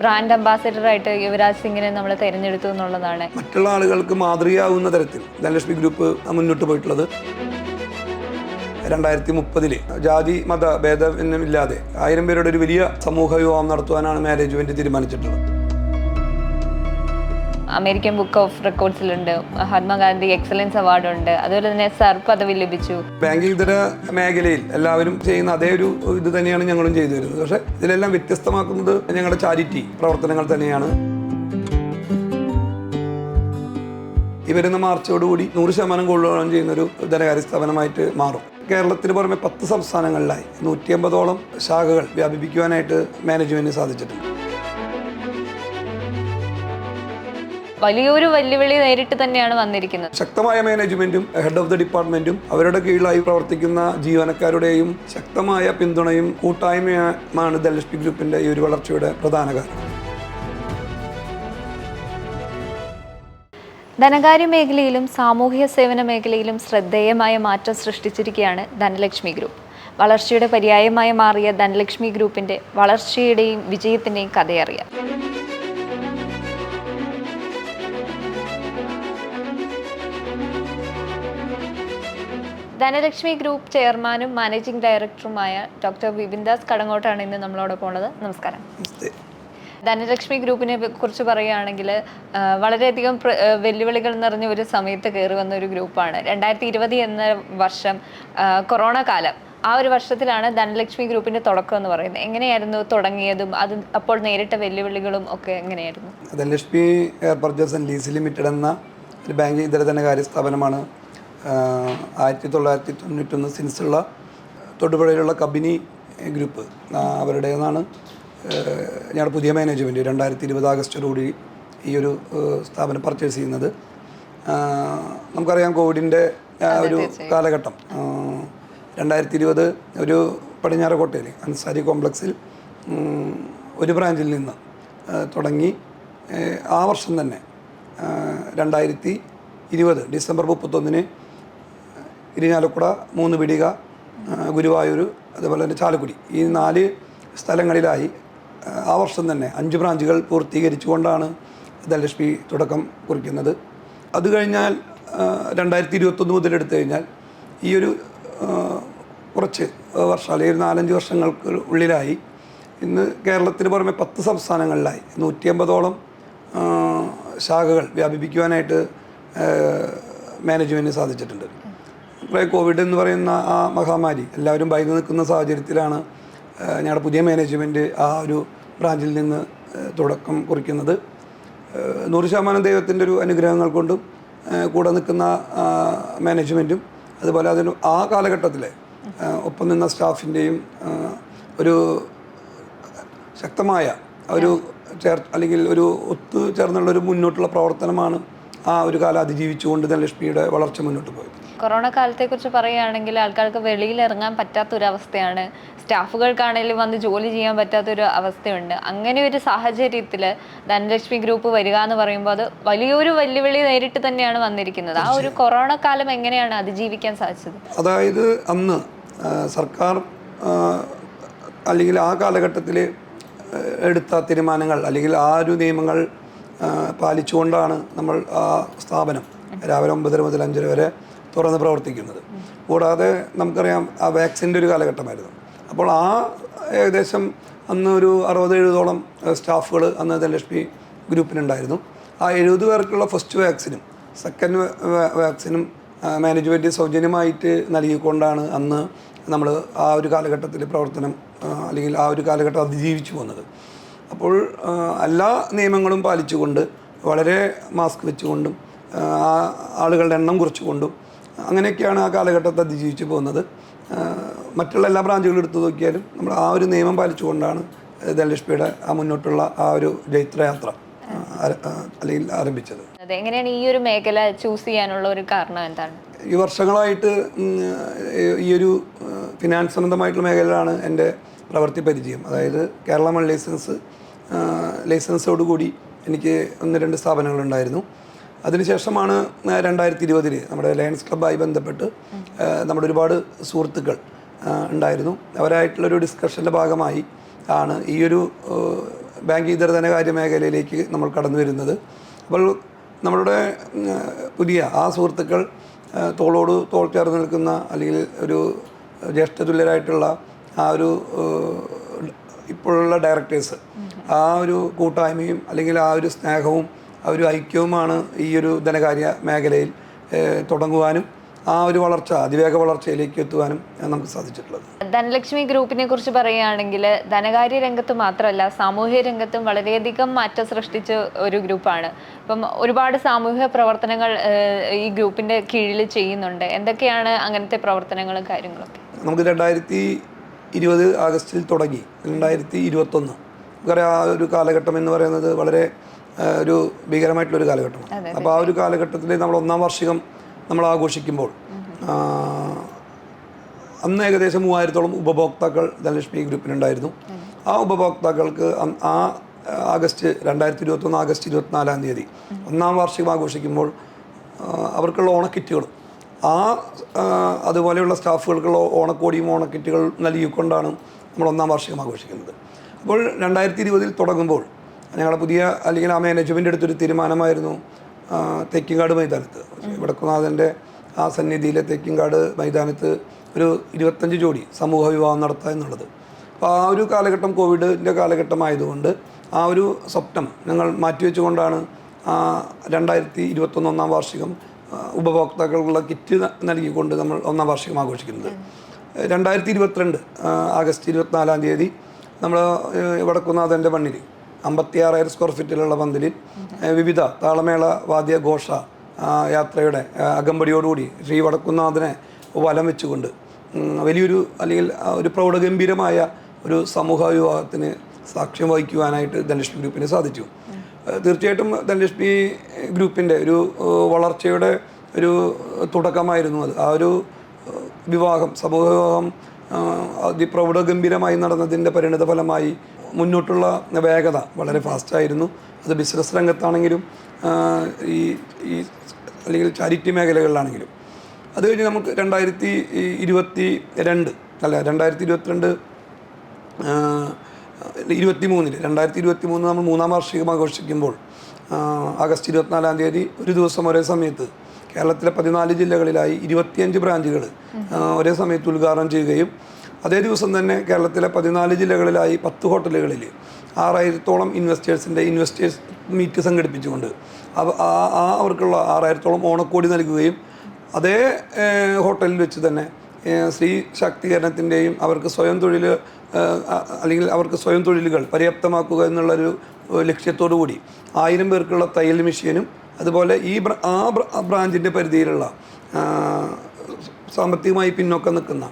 Brand അംബാസിഡറായിട്ട് Yuvraj സിംഗിനെ നമ്മൾ തിരഞ്ഞെടുത്തു എന്നുള്ളതാണ്. മറ്റുള്ള ആളുകൾക്ക് മാതൃകയാവുന്ന തരത്തിൽ ധനലക്ഷ്മി ഗ്രൂപ്പ് മുന്നോട്ട് പോയിട്ടുള്ളത്. രണ്ടായിരത്തി മുപ്പതിൽ ജാതി മത ഭേദമില്ലാതെ ആയിരം പേരുടെ ഒരു വലിയ സമൂഹ വിവാഹം നടത്തുവാനാണ് മാനേജ്മെന്റ് തീരുമാനിച്ചിട്ടുള്ളത്. അമേരിക്കൻ ബുക്ക് ഓഫ് റെക്കോർഡ്സിലുണ്ട് മഹാത്മാഗാന്ധി എക്സലൻസ് അവാർഡ് ഉണ്ട്. അതുപോലെ തന്നെ സർ പദവി ലഭിച്ചു. ബാങ്കിംഗ് ഇതര മേഖലയിൽ എല്ലാവരും ചെയ്യുന്ന അതേ ഒരു ഇത് തന്നെയാണ് ഞങ്ങളും ചെയ്തു വരുന്നത്. പക്ഷേ ഇതിലെല്ലാം വ്യത്യസ്തമാക്കുന്നത് ഞങ്ങളുടെ ചാരിറ്റി പ്രവർത്തനങ്ങൾ തന്നെയാണ്. ഈ വരുന്ന മാർച്ചോടുകൂടി നൂറ് ശതമാനം ചെയ്യുന്ന ഒരു ധനകാര്യ സ്ഥാപനമായിട്ട് മാറും. കേരളത്തിന് പുറമെ പത്ത് സംസ്ഥാനങ്ങളിലായി നൂറ്റി അമ്പതോളം ശാഖകൾ വ്യാപിപ്പിക്കുവാനായിട്ട് മാനേജ്മെന്റിന് സാധിച്ചിട്ടുണ്ട്. വലിയൊരു വെല്ലുവിളി നേരിട്ട് തന്നെയാണ് വന്നിരിക്കുന്നത്. ശക്തമായ മാനേജ്മെന്റും ഹെഡ് ഓഫ് ദി ഡിപ്പാർട്ട്മെന്റും അവരുടെ കീഴിലായി പ്രവർത്തിക്കുന്ന ജീവനക്കാരുടെയും ശക്തമായ പിന്തുണയും കൂട്ടായ്മയുമാണ് ധനലക്ഷ്മി ഗ്രൂപ്പിന്റെ ഈ ഒരു വളർച്ചയുടെ പ്രധാന കാരണം. ധനകാര്യ മേഖലയിലും സാമൂഹിക സേവന മേഖലയിലും ശ്രദ്ധേയമായ മാറ്റം സൃഷ്ടിച്ചിരിക്കുകയാണ് ധനലക്ഷ്മി ഗ്രൂപ്പ്. വളർച്ചയുടെ പര്യായമായി മാറിയ ധനലക്ഷ്മി ഗ്രൂപ്പിന്റെ വളർച്ചയുടെയും വിജയത്തിന്റെയും കഥയറിയാം. ധനലക്ഷ്മി ഗ്രൂപ്പ് ചെയർമാനും മാനേജിംഗ് ഡയറക്ടറുമായ ഡോക്ടർ ബിബിൻദാസ് കടങ്ങോട്ടാണ് ഇന്ന് നമ്മളോടൊപ്പം ഉള്ളത്. നമസ്കാരം. ധനലക്ഷ്മി ഗ്രൂപ്പിനെ കുറിച്ച് പറയുകയാണെങ്കിൽ വളരെയധികം വെല്ലുവിളികൾ നിറഞ്ഞ ഒരു സമയത്ത് കയറി വന്ന ഒരു ഗ്രൂപ്പാണ്. രണ്ടായിരത്തി ഇരുപത് എന്ന വർഷം കൊറോണ കാലം. ആ ഒരു വർഷത്തിലാണ് ധനലക്ഷ്മി ഗ്രൂപ്പിന്റെ തുടക്കം എന്ന് പറയുന്നത്. എങ്ങനെയായിരുന്നു തുടങ്ങിയതും അത് അപ്പോൾ നേരിട്ട വെല്ലുവിളികളും ഒക്കെ എങ്ങനെയായിരുന്നു? Dhanalakshmi purchase and lease limited എന്ന ഒരു ബാങ്കിംഗ് ഇതര ധനകാര്യ സ്ഥാപനമാണ് ആയിരത്തി തൊള്ളായിരത്തി തൊണ്ണൂറ്റൊന്ന് സിൻസുള്ള തൊടുപുഴയിലുള്ള കബിനി ഗ്രൂപ്പ് അവരുടേതാണ്. ഞങ്ങളുടെ പുതിയ മാനേജ്മെന്റ് രണ്ടായിരത്തി ഇരുപത് ആഗസ്റ്റോടുകൂടി ഈ ഒരു സ്ഥാപനം പർച്ചേസ് ചെയ്യുന്നത്. നമുക്കറിയാം കോവിഡിന്റെ ഒരു കാലഘട്ടം. രണ്ടായിരത്തി ഇരുപത് ഒരു പടിഞ്ഞാറക്കോട്ടയിൽ അൻസാരി കോംപ്ലക്സിൽ ഒരു ബ്രാഞ്ചിൽ നിന്ന് തുടങ്ങി ആ വർഷം തന്നെ രണ്ടായിരത്തി ഇരുപത് ഡിസംബർ മുപ്പത്തൊന്നിന് ഇരിഞ്ഞാലക്കുട മൂന്ന് പിടിക ഗുരുവായൂർ അതുപോലെ തന്നെ ചാലക്കുടി. ഈ നാല് സ്ഥലങ്ങളിലായി ആ വർഷം തന്നെ അഞ്ച് ബ്രാഞ്ചുകൾ പൂർത്തീകരിച്ചുകൊണ്ടാണ് ധനലക്ഷ്മി തുടക്കം കുറിക്കുന്നത്. അത് കഴിഞ്ഞാൽ രണ്ടായിരത്തി ഇരുപത്തൊന്ന് മുതൽ എടുത്തു കഴിഞ്ഞാൽ ഈ ഒരു കുറച്ച് വർഷം അല്ലെങ്കിൽ ഒരു നാലഞ്ച് വർഷങ്ങൾക്ക് ഉള്ളിലായി ഇന്ന് കേരളത്തിന് പുറമെ പത്ത് സംസ്ഥാനങ്ങളിലായി. നൂറ്റി അമ്പതോളം ശാഖകൾ വ്യാപിപ്പിക്കുവാനായിട്ട് മാനേജ്മെന്റിന് സാധിച്ചിട്ടുണ്ട്. കോവിഡ് എന്ന് പറയുന്ന ആ മഹാമാരി എല്ലാവരും ഭയന്ന് നിൽക്കുന്ന സാഹചര്യത്തിലാണ് ഞങ്ങളുടെ പുതിയ മാനേജ്മെന്റ് ആ ഒരു ബ്രാഞ്ചിൽ നിന്ന് തുടക്കം കുറിക്കുന്നത്. നൂറ് ശതമാനം ദൈവത്തിന്റെ ഒരു അനുഗ്രഹങ്ങൾ കൊണ്ടും കൂടെ നിൽക്കുന്ന മാനേജ്മെന്റും അതുപോലെ അതിന് ആ കാലഘട്ടത്തിലെ ഒപ്പം നിന്ന സ്റ്റാഫിന്റെയും ഒരു ശക്തമായ ഒരു ചേർ അല്ലെങ്കിൽ ഒരു ഒത്തു ചേർന്നുള്ള ഒരു മുന്നോട്ടുള്ള പ്രവർത്തനമാണ് ആ ഒരു കാലം അതിജീവിച്ചുകൊണ്ട് ധനലക്ഷ്മിയുടെ വളർച്ച മുന്നോട്ട് പോയത്. കൊറോണ കാലത്തെക്കുറിച്ച് പറയുകയാണെങ്കിൽ ആൾക്കാർക്ക് വെളിയിൽ ഇറങ്ങാൻ പറ്റാത്തൊരവസ്ഥയാണ്. സ്റ്റാഫുകൾക്കാണെങ്കിലും വന്ന് ജോലി ചെയ്യാൻ പറ്റാത്തൊരു അവസ്ഥയുണ്ട്. അങ്ങനെ ഒരു സാഹചര്യത്തിൽ ധനലക്ഷ്മി ഗ്രൂപ്പ് വരിക എന്ന് പറയുമ്പോൾ അത് വലിയൊരു വെല്ലുവിളി നേരിട്ട് തന്നെയാണ് വന്നിരിക്കുന്നത്. ആ ഒരു കൊറോണ കാലം എങ്ങനെയാണ് അതിജീവിക്കാൻ സാധിച്ചത്? അതായത് അന്ന് സർക്കാർ അല്ലെങ്കിൽ ആ കാലഘട്ടത്തിൽ എടുത്ത തീരുമാനങ്ങൾ അല്ലെങ്കിൽ ആ ഒരു നിയമങ്ങൾ പാലിച്ചുകൊണ്ടാണ് നമ്മൾ ആ സ്ഥാപനം. രാവിലെ ഒമ്പതര മുതൽ അഞ്ചര വരെ തുറന്ന് പ്രവർത്തിക്കുന്നത്. കൂടാതെ നമുക്കറിയാം ആ വാക്സിന്റെ ഒരു കാലഘട്ടമായിരുന്നു. അപ്പോൾ ആ ഏകദേശം അന്ന് ഒരു അറുപത് എഴുപതോളം സ്റ്റാഫുകൾ അന്ന് ധനലക്ഷ്മി ഗ്രൂപ്പിനുണ്ടായിരുന്നു. ആ എഴുപത് പേർക്കുള്ള ഫസ്റ്റ് വാക്സിനും സെക്കൻഡ് വാക്സിനും മാനേജ്മെന്റ് സൗജന്യമായിട്ട് നൽകിക്കൊണ്ടാണ് അന്ന് നമ്മൾ ആ ഒരു കാലഘട്ടത്തിൽ പ്രവർത്തനം അല്ലെങ്കിൽ ആ ഒരു കാലഘട്ടം അതിജീവിച്ചു പോകുന്നത് അപ്പോൾ എല്ലാ നിയമങ്ങളും പാലിച്ചുകൊണ്ട് വളരെ മാസ്ക് വെച്ചുകൊണ്ടും ആ, ആളുകളുടെ എണ്ണം കുറച്ചുകൊണ്ടും അങ്ങനെയൊക്കെയാണ് ആ കാലഘട്ടത്തെ അതിജീവിച്ച് പോകുന്നത്. മറ്റുള്ള എല്ലാ ബ്രാഞ്ചുകളും എടുത്തു നോക്കിയാലും നമ്മൾ ആ ഒരു നിയമം പാലിച്ചുകൊണ്ടാണ് ധനലക്ഷ്മിയുടെ ആ മുന്നോട്ടുള്ള ആ ഒരു ജൈത്രയാത്ര അല്ലെങ്കിൽ ആരംഭിച്ചത്. എങ്ങനെയാണ് ഈ ഒരു മേഖല ചൂസ് ചെയ്യാനുള്ള ഒരു കാരണം എന്താണ്? ഈ വർഷങ്ങളായിട്ട് ഈ ഒരു ഫിനാൻസ് സംബന്ധമായിട്ടുള്ള മേഖലയിലാണ് എന്റെ പ്രവൃത്തി പരിചയം. അതായത് കേരള മൺ ലൈസൻസ് ലൈസൻസോടുകൂടി എനിക്ക് ഒന്ന് രണ്ട് സ്ഥാപനങ്ങളുണ്ടായിരുന്നു. അതിനുശേഷമാണ് രണ്ടായിരത്തി ഇരുപതിൽ നമ്മുടെ ലയൺസ് ക്ലബ്ബായി ബന്ധപ്പെട്ട് നമ്മുടെ ഒരുപാട് സുഹൃത്തുക്കൾ ഉണ്ടായിരുന്നു. അവരായിട്ടുള്ളൊരു ഡിസ്കഷന്റെ ഭാഗമായി ആണ് ഈ ഒരു ബാങ്ക് ഇതര ധനകാര്യ മേഖലയിലേക്ക് നമ്മൾ കടന്നു വരുന്നത്. അപ്പോൾ നമ്മളുടെ പുതിയ ആ സുഹൃത്തുക്കൾ തോളോട് തോൾ ചേർന്ന് നിൽക്കുന്ന അല്ലെങ്കിൽ ഒരു ജ്യേഷ്ഠതുല്യരായിട്ടുള്ള ആ ഒരു ഇപ്പോഴുള്ള ഡയറക്ടേഴ്സ് ആ ഒരു കൂട്ടായ്മയും അല്ലെങ്കിൽ ആ ഒരു സ്നേഹവും ഒരു ഐക്യവുമാണ് ഈ ഒരു ധനകാര്യ മേഖലയിൽ തുടങ്ങുവാനും ആ ഒരു വളർച്ച അതിവേഗ വളർച്ചയിലേക്ക് എത്തുവാനും നമുക്ക് സാധിച്ചിട്ടുള്ളത്. ധനലക്ഷ്മി ഗ്രൂപ്പിനെ കുറിച്ച് പറയുകയാണെങ്കിൽ ധനകാര്യ രംഗത്ത് മാത്രമല്ല സാമൂഹ്യ രംഗത്തും വളരെയധികം മാറ്റം സൃഷ്ടിച്ച ഒരു ഗ്രൂപ്പാണ്. അപ്പം ഒരുപാട് സാമൂഹ്യ പ്രവർത്തനങ്ങൾ ഈ ഗ്രൂപ്പിന്റെ കീഴിൽ ചെയ്യുന്നുണ്ട്. എന്തൊക്കെയാണ് അങ്ങനത്തെ പ്രവർത്തനങ്ങളും കാര്യങ്ങളൊക്കെ നമുക്ക് രണ്ടായിരത്തി ഇരുപത് ആഗസ്റ്റിൽ തുടങ്ങി. രണ്ടായിരത്തി ഇരുപത്തൊന്ന്. നമുക്കറിയാം ആ ഒരു കാലഘട്ടം എന്ന് പറയുന്നത് വളരെ ഒരു ഭീകരമായിട്ടുള്ളൊരു കാലഘട്ടമാണ് അപ്പോൾ ആ ഒരു കാലഘട്ടത്തിൽ നമ്മൾ ഒന്നാം വാർഷികം നമ്മൾ ആഘോഷിക്കുമ്പോൾ അന്ന് ഏകദേശം മൂവായിരത്തോളം ഉപഭോക്താക്കൾ ധനലക്ഷ്മി ഗ്രൂപ്പിനുണ്ടായിരുന്നു. ആ ഉപഭോക്താക്കൾക്ക് ആ ആഗസ്റ്റ് രണ്ടായിരത്തി ഇരുപത്തൊന്ന് ആഗസ്റ്റ് ഇരുപത്തിനാലാം തീയതി ഒന്നാം വാർഷികം ആഘോഷിക്കുമ്പോൾ അവർക്കുള്ള ഓണക്കിറ്റുകൾ ആ, അതുപോലെയുള്ള സ്റ്റാഫുകൾക്കുള്ള ഓണക്കോടിയും ഓണക്കിറ്റുകൾ നൽകിക്കൊണ്ടാണ് നമ്മൾ ഒന്നാം വാർഷികം ആഘോഷിക്കുന്നത്. അപ്പോൾ രണ്ടായിരത്തി ഇരുപതിൽ തുടങ്ങുമ്പോൾ ഞങ്ങളുടെ പുതിയ അല്ലെങ്കിൽ ആ മാനേജ്മെന്റ് എടുത്തൊരു തീരുമാനമായിരുന്നു തെക്കിങ്കാട് മൈതാനത്ത്. വടക്കുനാഥന്റെ ആ സന്നിധിയിലെ തെക്കിങ്കാട് മൈതാനത്ത് ഒരു ഇരുപത്തഞ്ച് ജോഡി സമൂഹ വിവാഹം നടത്തുക എന്നുള്ളത്. അപ്പോൾ ആ ഒരു കാലഘട്ടം കോവിഡിന്റെ കാലഘട്ടമായതുകൊണ്ട് ആ ഒരു സ്വപ്നം ഞങ്ങൾ മാറ്റിവെച്ചുകൊണ്ടാണ് രണ്ടായിരത്തി ഇരുപത്തൊന്നൊന്നാം വാർഷികം ഉപഭോക്താക്കൾക്കുള്ള കിറ്റ് നൽകിക്കൊണ്ട് നമ്മൾ ഒന്നാം വാർഷികം ആഘോഷിക്കുന്നത്. രണ്ടായിരത്തി ഇരുപത്തിരണ്ട് ആഗസ്റ്റ് ഇരുപത്തിനാലാം തീയതി നമ്മൾ വടക്കുന്നാഥന്റെ മണ്ണിൽ അമ്പത്തി ആറായിരം സ്ക്വയർ ഫീറ്റിലുള്ള പന്തലിൽ വിവിധ താളമേള വാദ്യ ഘോഷ യാത്രയുടെ അകമ്പടിയോടുകൂടി ശ്രീ വടക്കുന്നാഥനെ വലം വെച്ചുകൊണ്ട് വലിയൊരു അല്ലെങ്കിൽ ഒരു പ്രൗഢഗംഭീരമായ ഒരു സമൂഹ വിവാഹത്തിന് സാക്ഷ്യം വഹിക്കുവാനായിട്ട് ധനലക്ഷ്മി ഗ്രൂപ്പിന് സാധിച്ചു. തീർച്ചയായിട്ടും ധനലക്ഷ്മി ഗ്രൂപ്പിന്റെ ഒരു വളർച്ചയുടെ ഒരു തുടക്കമായിരുന്നു അത്. ആ ഒരു വിവാഹം സമൂഹ വിവാഹം അതിപ്രൗഢഗംഭീരമായി നടന്നതിന്റെ പരിണിത ഫലമായി മുന്നോട്ടുള്ള വേഗത വളരെ ഫാസ്റ്റായിരുന്നു. അത് ബിസിനസ് രംഗത്താണെങ്കിലും ഈ ഈ അല്ലെങ്കിൽ ചാരിറ്റി മേഖലകളിലാണെങ്കിലും. അത് കഴിഞ്ഞ് നമുക്ക് രണ്ടായിരത്തി ഇരുപത്തി രണ്ട് അല്ല രണ്ടായിരത്തി ഇരുപത്തിരണ്ട് ഇരുപത്തി മൂന്നിൽ രണ്ടായിരത്തി ഇരുപത്തി മൂന്ന് നമ്മൾ മൂന്നാം വാർഷികം ആഘോഷിക്കുമ്പോൾ ആഗസ്റ്റ് ഇരുപത്തിനാലാം തീയതി ഒരു ദിവസം ഒരേ സമയത്ത് കേരളത്തിലെ പതിനാല് ജില്ലകളിലായി ഇരുപത്തിയഞ്ച് ബ്രാഞ്ചുകൾ ഒരേ സമയത്ത് ഉദ്ഘാടനം ചെയ്യുകയും അതേ ദിവസം തന്നെ കേരളത്തിലെ പതിനാല് ജില്ലകളിലായി പത്ത് ഹോട്ടലുകളിൽ ആറായിരത്തോളം ഇൻവെസ്റ്റേഴ്സിന്റെ ഇൻവെസ്റ്റേഴ്സ് മീറ്റ് സംഘടിപ്പിച്ചുകൊണ്ട് ആ- അവർക്കുള്ള ആറായിരത്തോളം ഓണക്കോടി നൽകുകയും അതേ ഹോട്ടലിൽ വെച്ച് തന്നെ സ്ത്രീ ശാക്തീകരണത്തിന്റെയും അവർക്ക് സ്വയം തൊഴിൽ അല്ലെങ്കിൽ അവർക്ക് സ്വയം തൊഴിലുകൾ പര്യാപ്തമാക്കുക എന്നുള്ളൊരു ലക്ഷ്യത്തോടു കൂടി ആയിരം പേർക്കുള്ള തയ്യൽ മെഷീനും അതുപോലെ ഈ ആ ബ്രാഞ്ചിന്റെ പരിധിയിലുള്ള സാമ്പത്തികമായി പിന്നോക്കം നിൽക്കുന്ന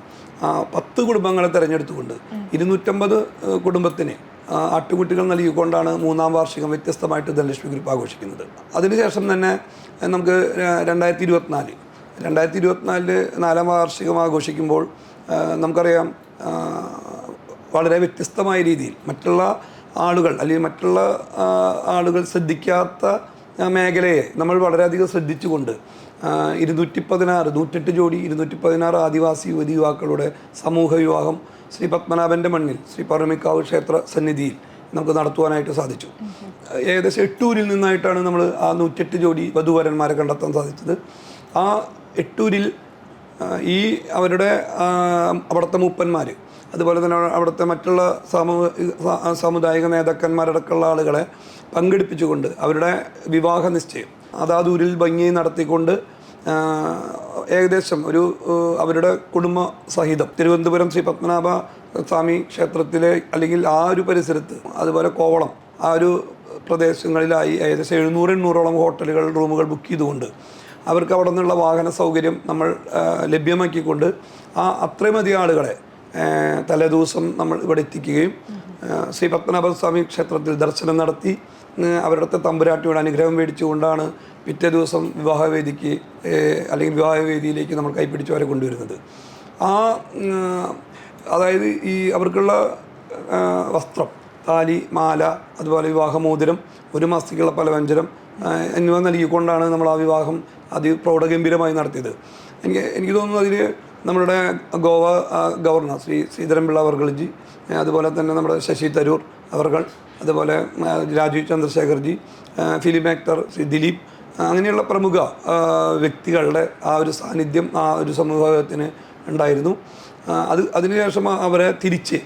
ആ, പത്ത് കുടുംബങ്ങളെ തിരഞ്ഞെടുത്തുകൊണ്ട് ഇരുന്നൂറ്റമ്പത് കുടുംബത്തിന് ആട്ടുകുട്ടികൾ നൽകിക്കൊണ്ടാണ് മൂന്നാം വാർഷികം വ്യത്യസ്തമായിട്ട് ധനലക്ഷ്മി ഗ്രൂപ്പ് ആഘോഷിക്കുന്നത്. അതിനുശേഷം തന്നെ നമുക്ക് രണ്ടായിരത്തി ഇരുപത്തിനാല് രണ്ടായിരത്തി ഇരുപത്തിനാലിൽ നാലാം വാർഷികം ആഘോഷിക്കുമ്പോൾ നമുക്കറിയാം വളരെ വ്യത്യസ്തമായ രീതിയിൽ മറ്റുള്ള ആളുകൾ അല്ലെങ്കിൽ മറ്റുള്ള ആളുകൾ ശ്രദ്ധിക്കാത്ത മേഖലയെ നമ്മൾ വളരെയധികം ശ്രദ്ധിച്ചുകൊണ്ട് ഇരുന്നൂറ്റി പതിനാറ് നൂറ്റെട്ട് ജോഡി ഇരുന്നൂറ്റി പതിനാറ് ആദിവാസി യുവതി യുവാക്കളുടെ സമൂഹ വിവാഹം ശ്രീ പത്മനാഭന്റെ മണ്ണിൽ ശ്രീ പറമിക്കാവ് ക്ഷേത്ര സന്നിധിയിൽ നമുക്ക് നടത്തുവാനായിട്ട് സാധിച്ചു. ഏകദേശം എട്ടൂരിൽ നിന്നായിട്ടാണ് നമ്മൾ ആ നൂറ്റെട്ട് ജോഡി വധുവരന്മാരെ കണ്ടെത്താൻ സാധിച്ചത്. ആ എട്ടൂരിൽ ഈ അവരുടെ അവിടുത്തെ മൂപ്പന്മാർ അതുപോലെ തന്നെ അവിടുത്തെ മറ്റുള്ള സാമൂഹിക സാമുദായിക നേതാക്കന്മാരടക്കമുള്ള ആളുകളെ പങ്കെടുപ്പിച്ചുകൊണ്ട് അവരുടെ വിവാഹ നിശ്ചയം അതാതൂരിൽ ഭംഗി നടത്തിക്കൊണ്ട് ഏകദേശം ഒരു അവരുടെ കുടുംബ സഹിതം. തിരുവനന്തപുരം ശ്രീ പത്മനാഭ സ്വാമി ക്ഷേത്രത്തിലെ അല്ലെങ്കിൽ ആ ഒരു പരിസരത്ത് അതുപോലെ കോവളം ആ ഒരു പ്രദേശങ്ങളിലായി ഏകദേശം എഴുന്നൂറ് എണ്ണൂറോളം ഹോട്ടലുകൾ റൂമുകൾ ബുക്ക് ചെയ്തുകൊണ്ട് അവർക്ക് അവിടെ നിന്നുള്ള വാഹന സൗകര്യം നമ്മൾ ലഭ്യമാക്കിക്കൊണ്ട് ആ അത്രയും അധികം ആളുകളെ തലേദിവസം നമ്മൾ ഇവിടെ എത്തിക്കുകയും ശ്രീ പത്മനാഭ സ്വാമി ക്ഷേത്രത്തിൽ ദർശനം നടത്തി അവരുടെ തമ്പുരാട്ടിയുടെ അനുഗ്രഹം മേടിച്ചുകൊണ്ടാണ് പിറ്റേ ദിവസം വിവാഹവേദിക്ക് അല്ലെങ്കിൽ വിവാഹവേദിയിലേക്ക് നമ്മൾ കൈപ്പിടിച്ചവരെ കൊണ്ടുവരുന്നത്. ആ അതായത് ഈ അവർക്കുള്ള വസ്ത്രം താലി മാല അതുപോലെ വിവാഹമോതിരം ഒരു മാസത്തേക്കുള്ള പലവ്യഞ്ജനം വ്യഞ്ജനം എന്നിവ നൽകിക്കൊണ്ടാണ് നമ്മൾ ആ വിവാഹം അതിപ്രൗഢഗംഭീരമായി നടത്തിയത്. എനിക്ക് എനിക്ക് തോന്നുന്നു അതിൽ നമ്മുടെ ഗോവ ഗവർണർ ശ്രീ ശ്രീധരൻപിള്ള അവർഗൾജി അതുപോലെ തന്നെ നമ്മുടെ ശശി തരൂർ അവർകൾ അതുപോലെ രാജീവ് ചന്ദ്രശേഖർജി ഫിലിം ആക്ടർ ശ്രീ ദിലീപ് അങ്ങനെയുള്ള പ്രമുഖ വ്യക്തികളുടെ ആ ഒരു സാന്നിധ്യം ആ ഒരു സമൂഹത്തിന് ഉണ്ടായിരുന്നു. അത് അതിനുശേഷം അവരെ തിരിച്ച്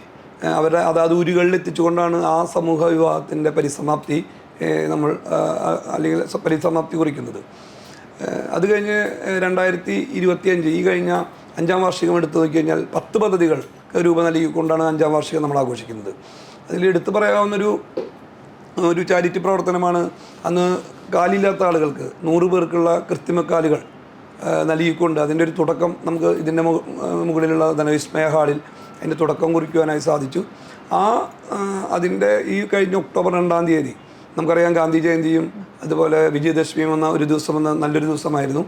അവരെ അതാത് ഊരുകളിൽ എത്തിച്ചുകൊണ്ടാണ് ആ സമൂഹ വിവാഹത്തിന്റെ പരിസമാപ്തി നമ്മൾ അല്ലെങ്കിൽ പരിസമാപ്തി കുറിക്കുന്നത്. അത് കഴിഞ്ഞ് രണ്ടായിരത്തി ഇരുപത്തിയഞ്ച് ഈ കഴിഞ്ഞ അഞ്ചാം വാർഷികം എടുത്തു നോക്കി കഴിഞ്ഞാൽ പത്ത് പദ്ധതികൾ രൂപ നൽകിക്കൊണ്ടാണ് അഞ്ചാം വാർഷികം നമ്മൾ ആഘോഷിക്കുന്നത്. അതിൽ എടുത്തു പറയാവുന്നൊരു ഒരു ചാരിറ്റി പ്രവർത്തനമാണ് അന്ന് കാലില്ലാത്ത ആളുകൾക്ക് നൂറ് പേർക്കുള്ള കൃത്രിമക്കാലുകൾ നൽകിക്കൊണ്ട് അതിന്റെ ഒരു തുടക്കം നമുക്ക് ഇതിന്റെ മുകളിലുള്ള ധനവിസ്മയ ഹാളിൽ അതിന്റെ തുടക്കം കുറിക്കുവാനായി സാധിച്ചു. ആ അതിന്റെ ഈ കഴിഞ്ഞ ഒക്ടോബർ രണ്ടാം തീയതി നമുക്കറിയാം ഗാന്ധി ജയന്തിയും അതുപോലെ വിജയദശമിയും എന്ന ഒരു ദിവസം എന്ന നല്ലൊരു ദിവസമായിരുന്നു.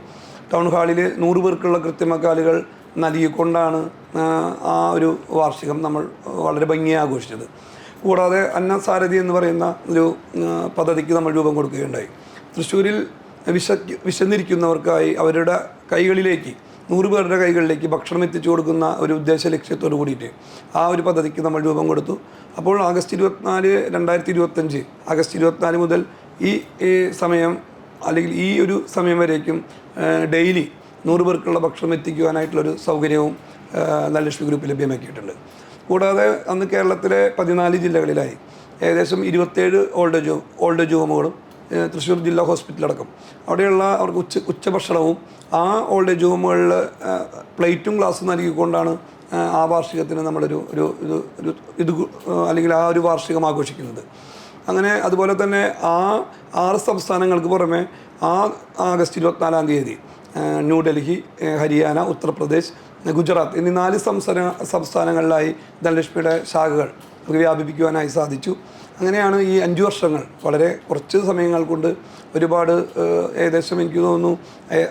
ടൗൺ ഹാളിൽ നൂറ് പേർക്കുള്ള കൃത്രിമക്കാലുകൾ നൽകിക്കൊണ്ടാണ് ആ ഒരു വാർഷികം നമ്മൾ വളരെ ഭംഗിയായി ആഘോഷിച്ചത് കൂടാതെ അന്നസാരഥി എന്ന് പറയുന്ന ഒരു പദ്ധതിക്ക് നമ്മൾ രൂപം കൊടുക്കുകയുണ്ടായി. തൃശ്ശൂരിൽ വിശ വിശന്നിരിക്കുന്നവർക്കായി അവരുടെ കൈകളിലേക്ക് നൂറ് പേരുടെ കൈകളിലേക്ക് ഭക്ഷണം എത്തിച്ചു കൊടുക്കുന്ന ഒരു ഉദ്ദേശ ലക്ഷ്യത്തോട് കൂടിയിട്ട് ആ ഒരു പദ്ധതിക്ക് നമ്മൾ രൂപം കൊടുത്തു. അപ്പോൾ ആഗസ്റ്റ് ഇരുപത്തിനാല് രണ്ടായിരത്തി ഇരുപത്തഞ്ച് ആഗസ്റ്റ് ഇരുപത്തിനാല് മുതൽ ഈ സമയം അല്ലെങ്കിൽ ഈ ഒരു സമയം വരേക്കും ഡെയിലി നൂറ് പേർക്കുള്ള ഭക്ഷണം എത്തിക്കുവാനായിട്ടുള്ളൊരു സൗകര്യവും നല്ല ധനലക്ഷ്മി ഗ്രൂപ്പ് ലഭ്യമാക്കിയിട്ടുണ്ട്. കൂടാതെ അന്ന് കേരളത്തിലെ പതിനാല് ജില്ലകളിലായി. ഏകദേശം ഇരുപത്തേഴ് ഓൾഡ് ഏജ് ഓൾഡ് ഏജ് ഹോമുകളും തൃശ്ശൂർ ജില്ലാ ഹോസ്പിറ്റലടക്കം അവിടെയുള്ള അവർക്ക് ഉച്ച ഉച്ചഭക്ഷണവും ആ ഓൾഡ് ഏജ് ഹോമുകളിൽ പ്ലേറ്റും ഗ്ലാസും നൽകിക്കൊണ്ടാണ് ആ വാർഷികത്തിന് നമ്മളൊരു ഒരു ഒരു ഒരു ഇത് അല്ലെങ്കിൽ ആ ഒരു വാർഷികം ആഘോഷിക്കുന്നത്. അങ്ങനെ അതുപോലെ തന്നെ ആ ആറ് സംസ്ഥാനങ്ങൾക്ക് പുറമെ ആ ആഗസ്റ്റ് ഇരുപത്തിനാലാം തീയതി ന്യൂഡൽഹി ഹരിയാന ഉത്തർപ്രദേശ് ഗുജറാത്ത് എന്നീ നാല് സംസ്ഥാന സംസ്ഥാനങ്ങളിലായി ധനലക്ഷ്മിയുടെ ശാഖകൾ നമുക്ക് വ്യാപിപ്പിക്കുവാനായി സാധിച്ചു. അങ്ങനെയാണ് ഈ അഞ്ച് വർഷങ്ങൾ. വളരെ കുറച്ച് സമയങ്ങൾ കൊണ്ട് ഒരുപാട് ഏകദേശം എനിക്ക് തോന്നുന്നു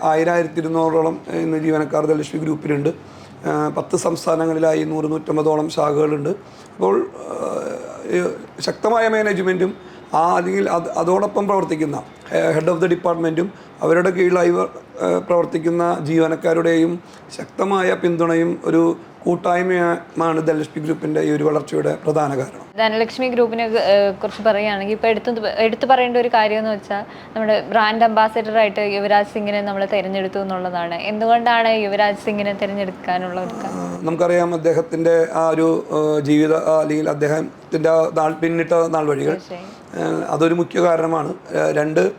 ആയിരത്തി ഇരുന്നൂറോളം ഇന്ന് ജീവനക്കാർ ധനലക്ഷ്മി ഗ്രൂപ്പിലുണ്ട്. പത്ത് സംസ്ഥാനങ്ങളിലായി നൂറ് നൂറ്റമ്പതോളം ശാഖകളുണ്ട്. അപ്പോൾ ശക്തമായ മാനേജ്മെന്റും ആ അല്ലെങ്കിൽ അത് അതോടൊപ്പം പ്രവർത്തിക്കുന്ന ഹെഡ് ഓഫ് ദി ഡിപ്പാർട്ട്മെന്റും അവരുടെ കീഴിലായി പ്രവർത്തിക്കുന്ന ജീവനക്കാരുടെയും ശക്തമായ പിന്തുണയും ഒരു കൂട്ടായ്മയാണ് ധനലക്ഷ്മി ഗ്രൂപ്പിന്റെ ഈ ഒരു വളർച്ചയുടെ പ്രധാന കാരണം. ധനലക്ഷ്മി ഗ്രൂപ്പിനെ കുറിച്ച് പറയുകയാണെങ്കിൽ ഇപ്പോൾ എടുത്തു എടുത്തു പറയേണ്ട ഒരു കാര്യം എന്ന് വെച്ചാൽ നമ്മുടെ ബ്രാൻഡ് അംബാസിഡറായിട്ട് യുവരാജ് സിംഗിനെ നമ്മൾ തിരഞ്ഞെടുത്തു എന്നുള്ളതാണ്. എന്തുകൊണ്ടാണ് യുവരാജ് സിംഗിനെ തിരഞ്ഞെടുക്കാനുള്ള? നമുക്കറിയാം അദ്ദേഹത്തിന്റെ ആ ഒരു ജീവിത അല്ലെങ്കിൽ അദ്ദേഹത്തിന്റെ ആ നാൾ പിന്നിട്ട നാൾ വഴികൾ. അതൊരു മുഖ്യ കാരണമാണ്. രണ്ട്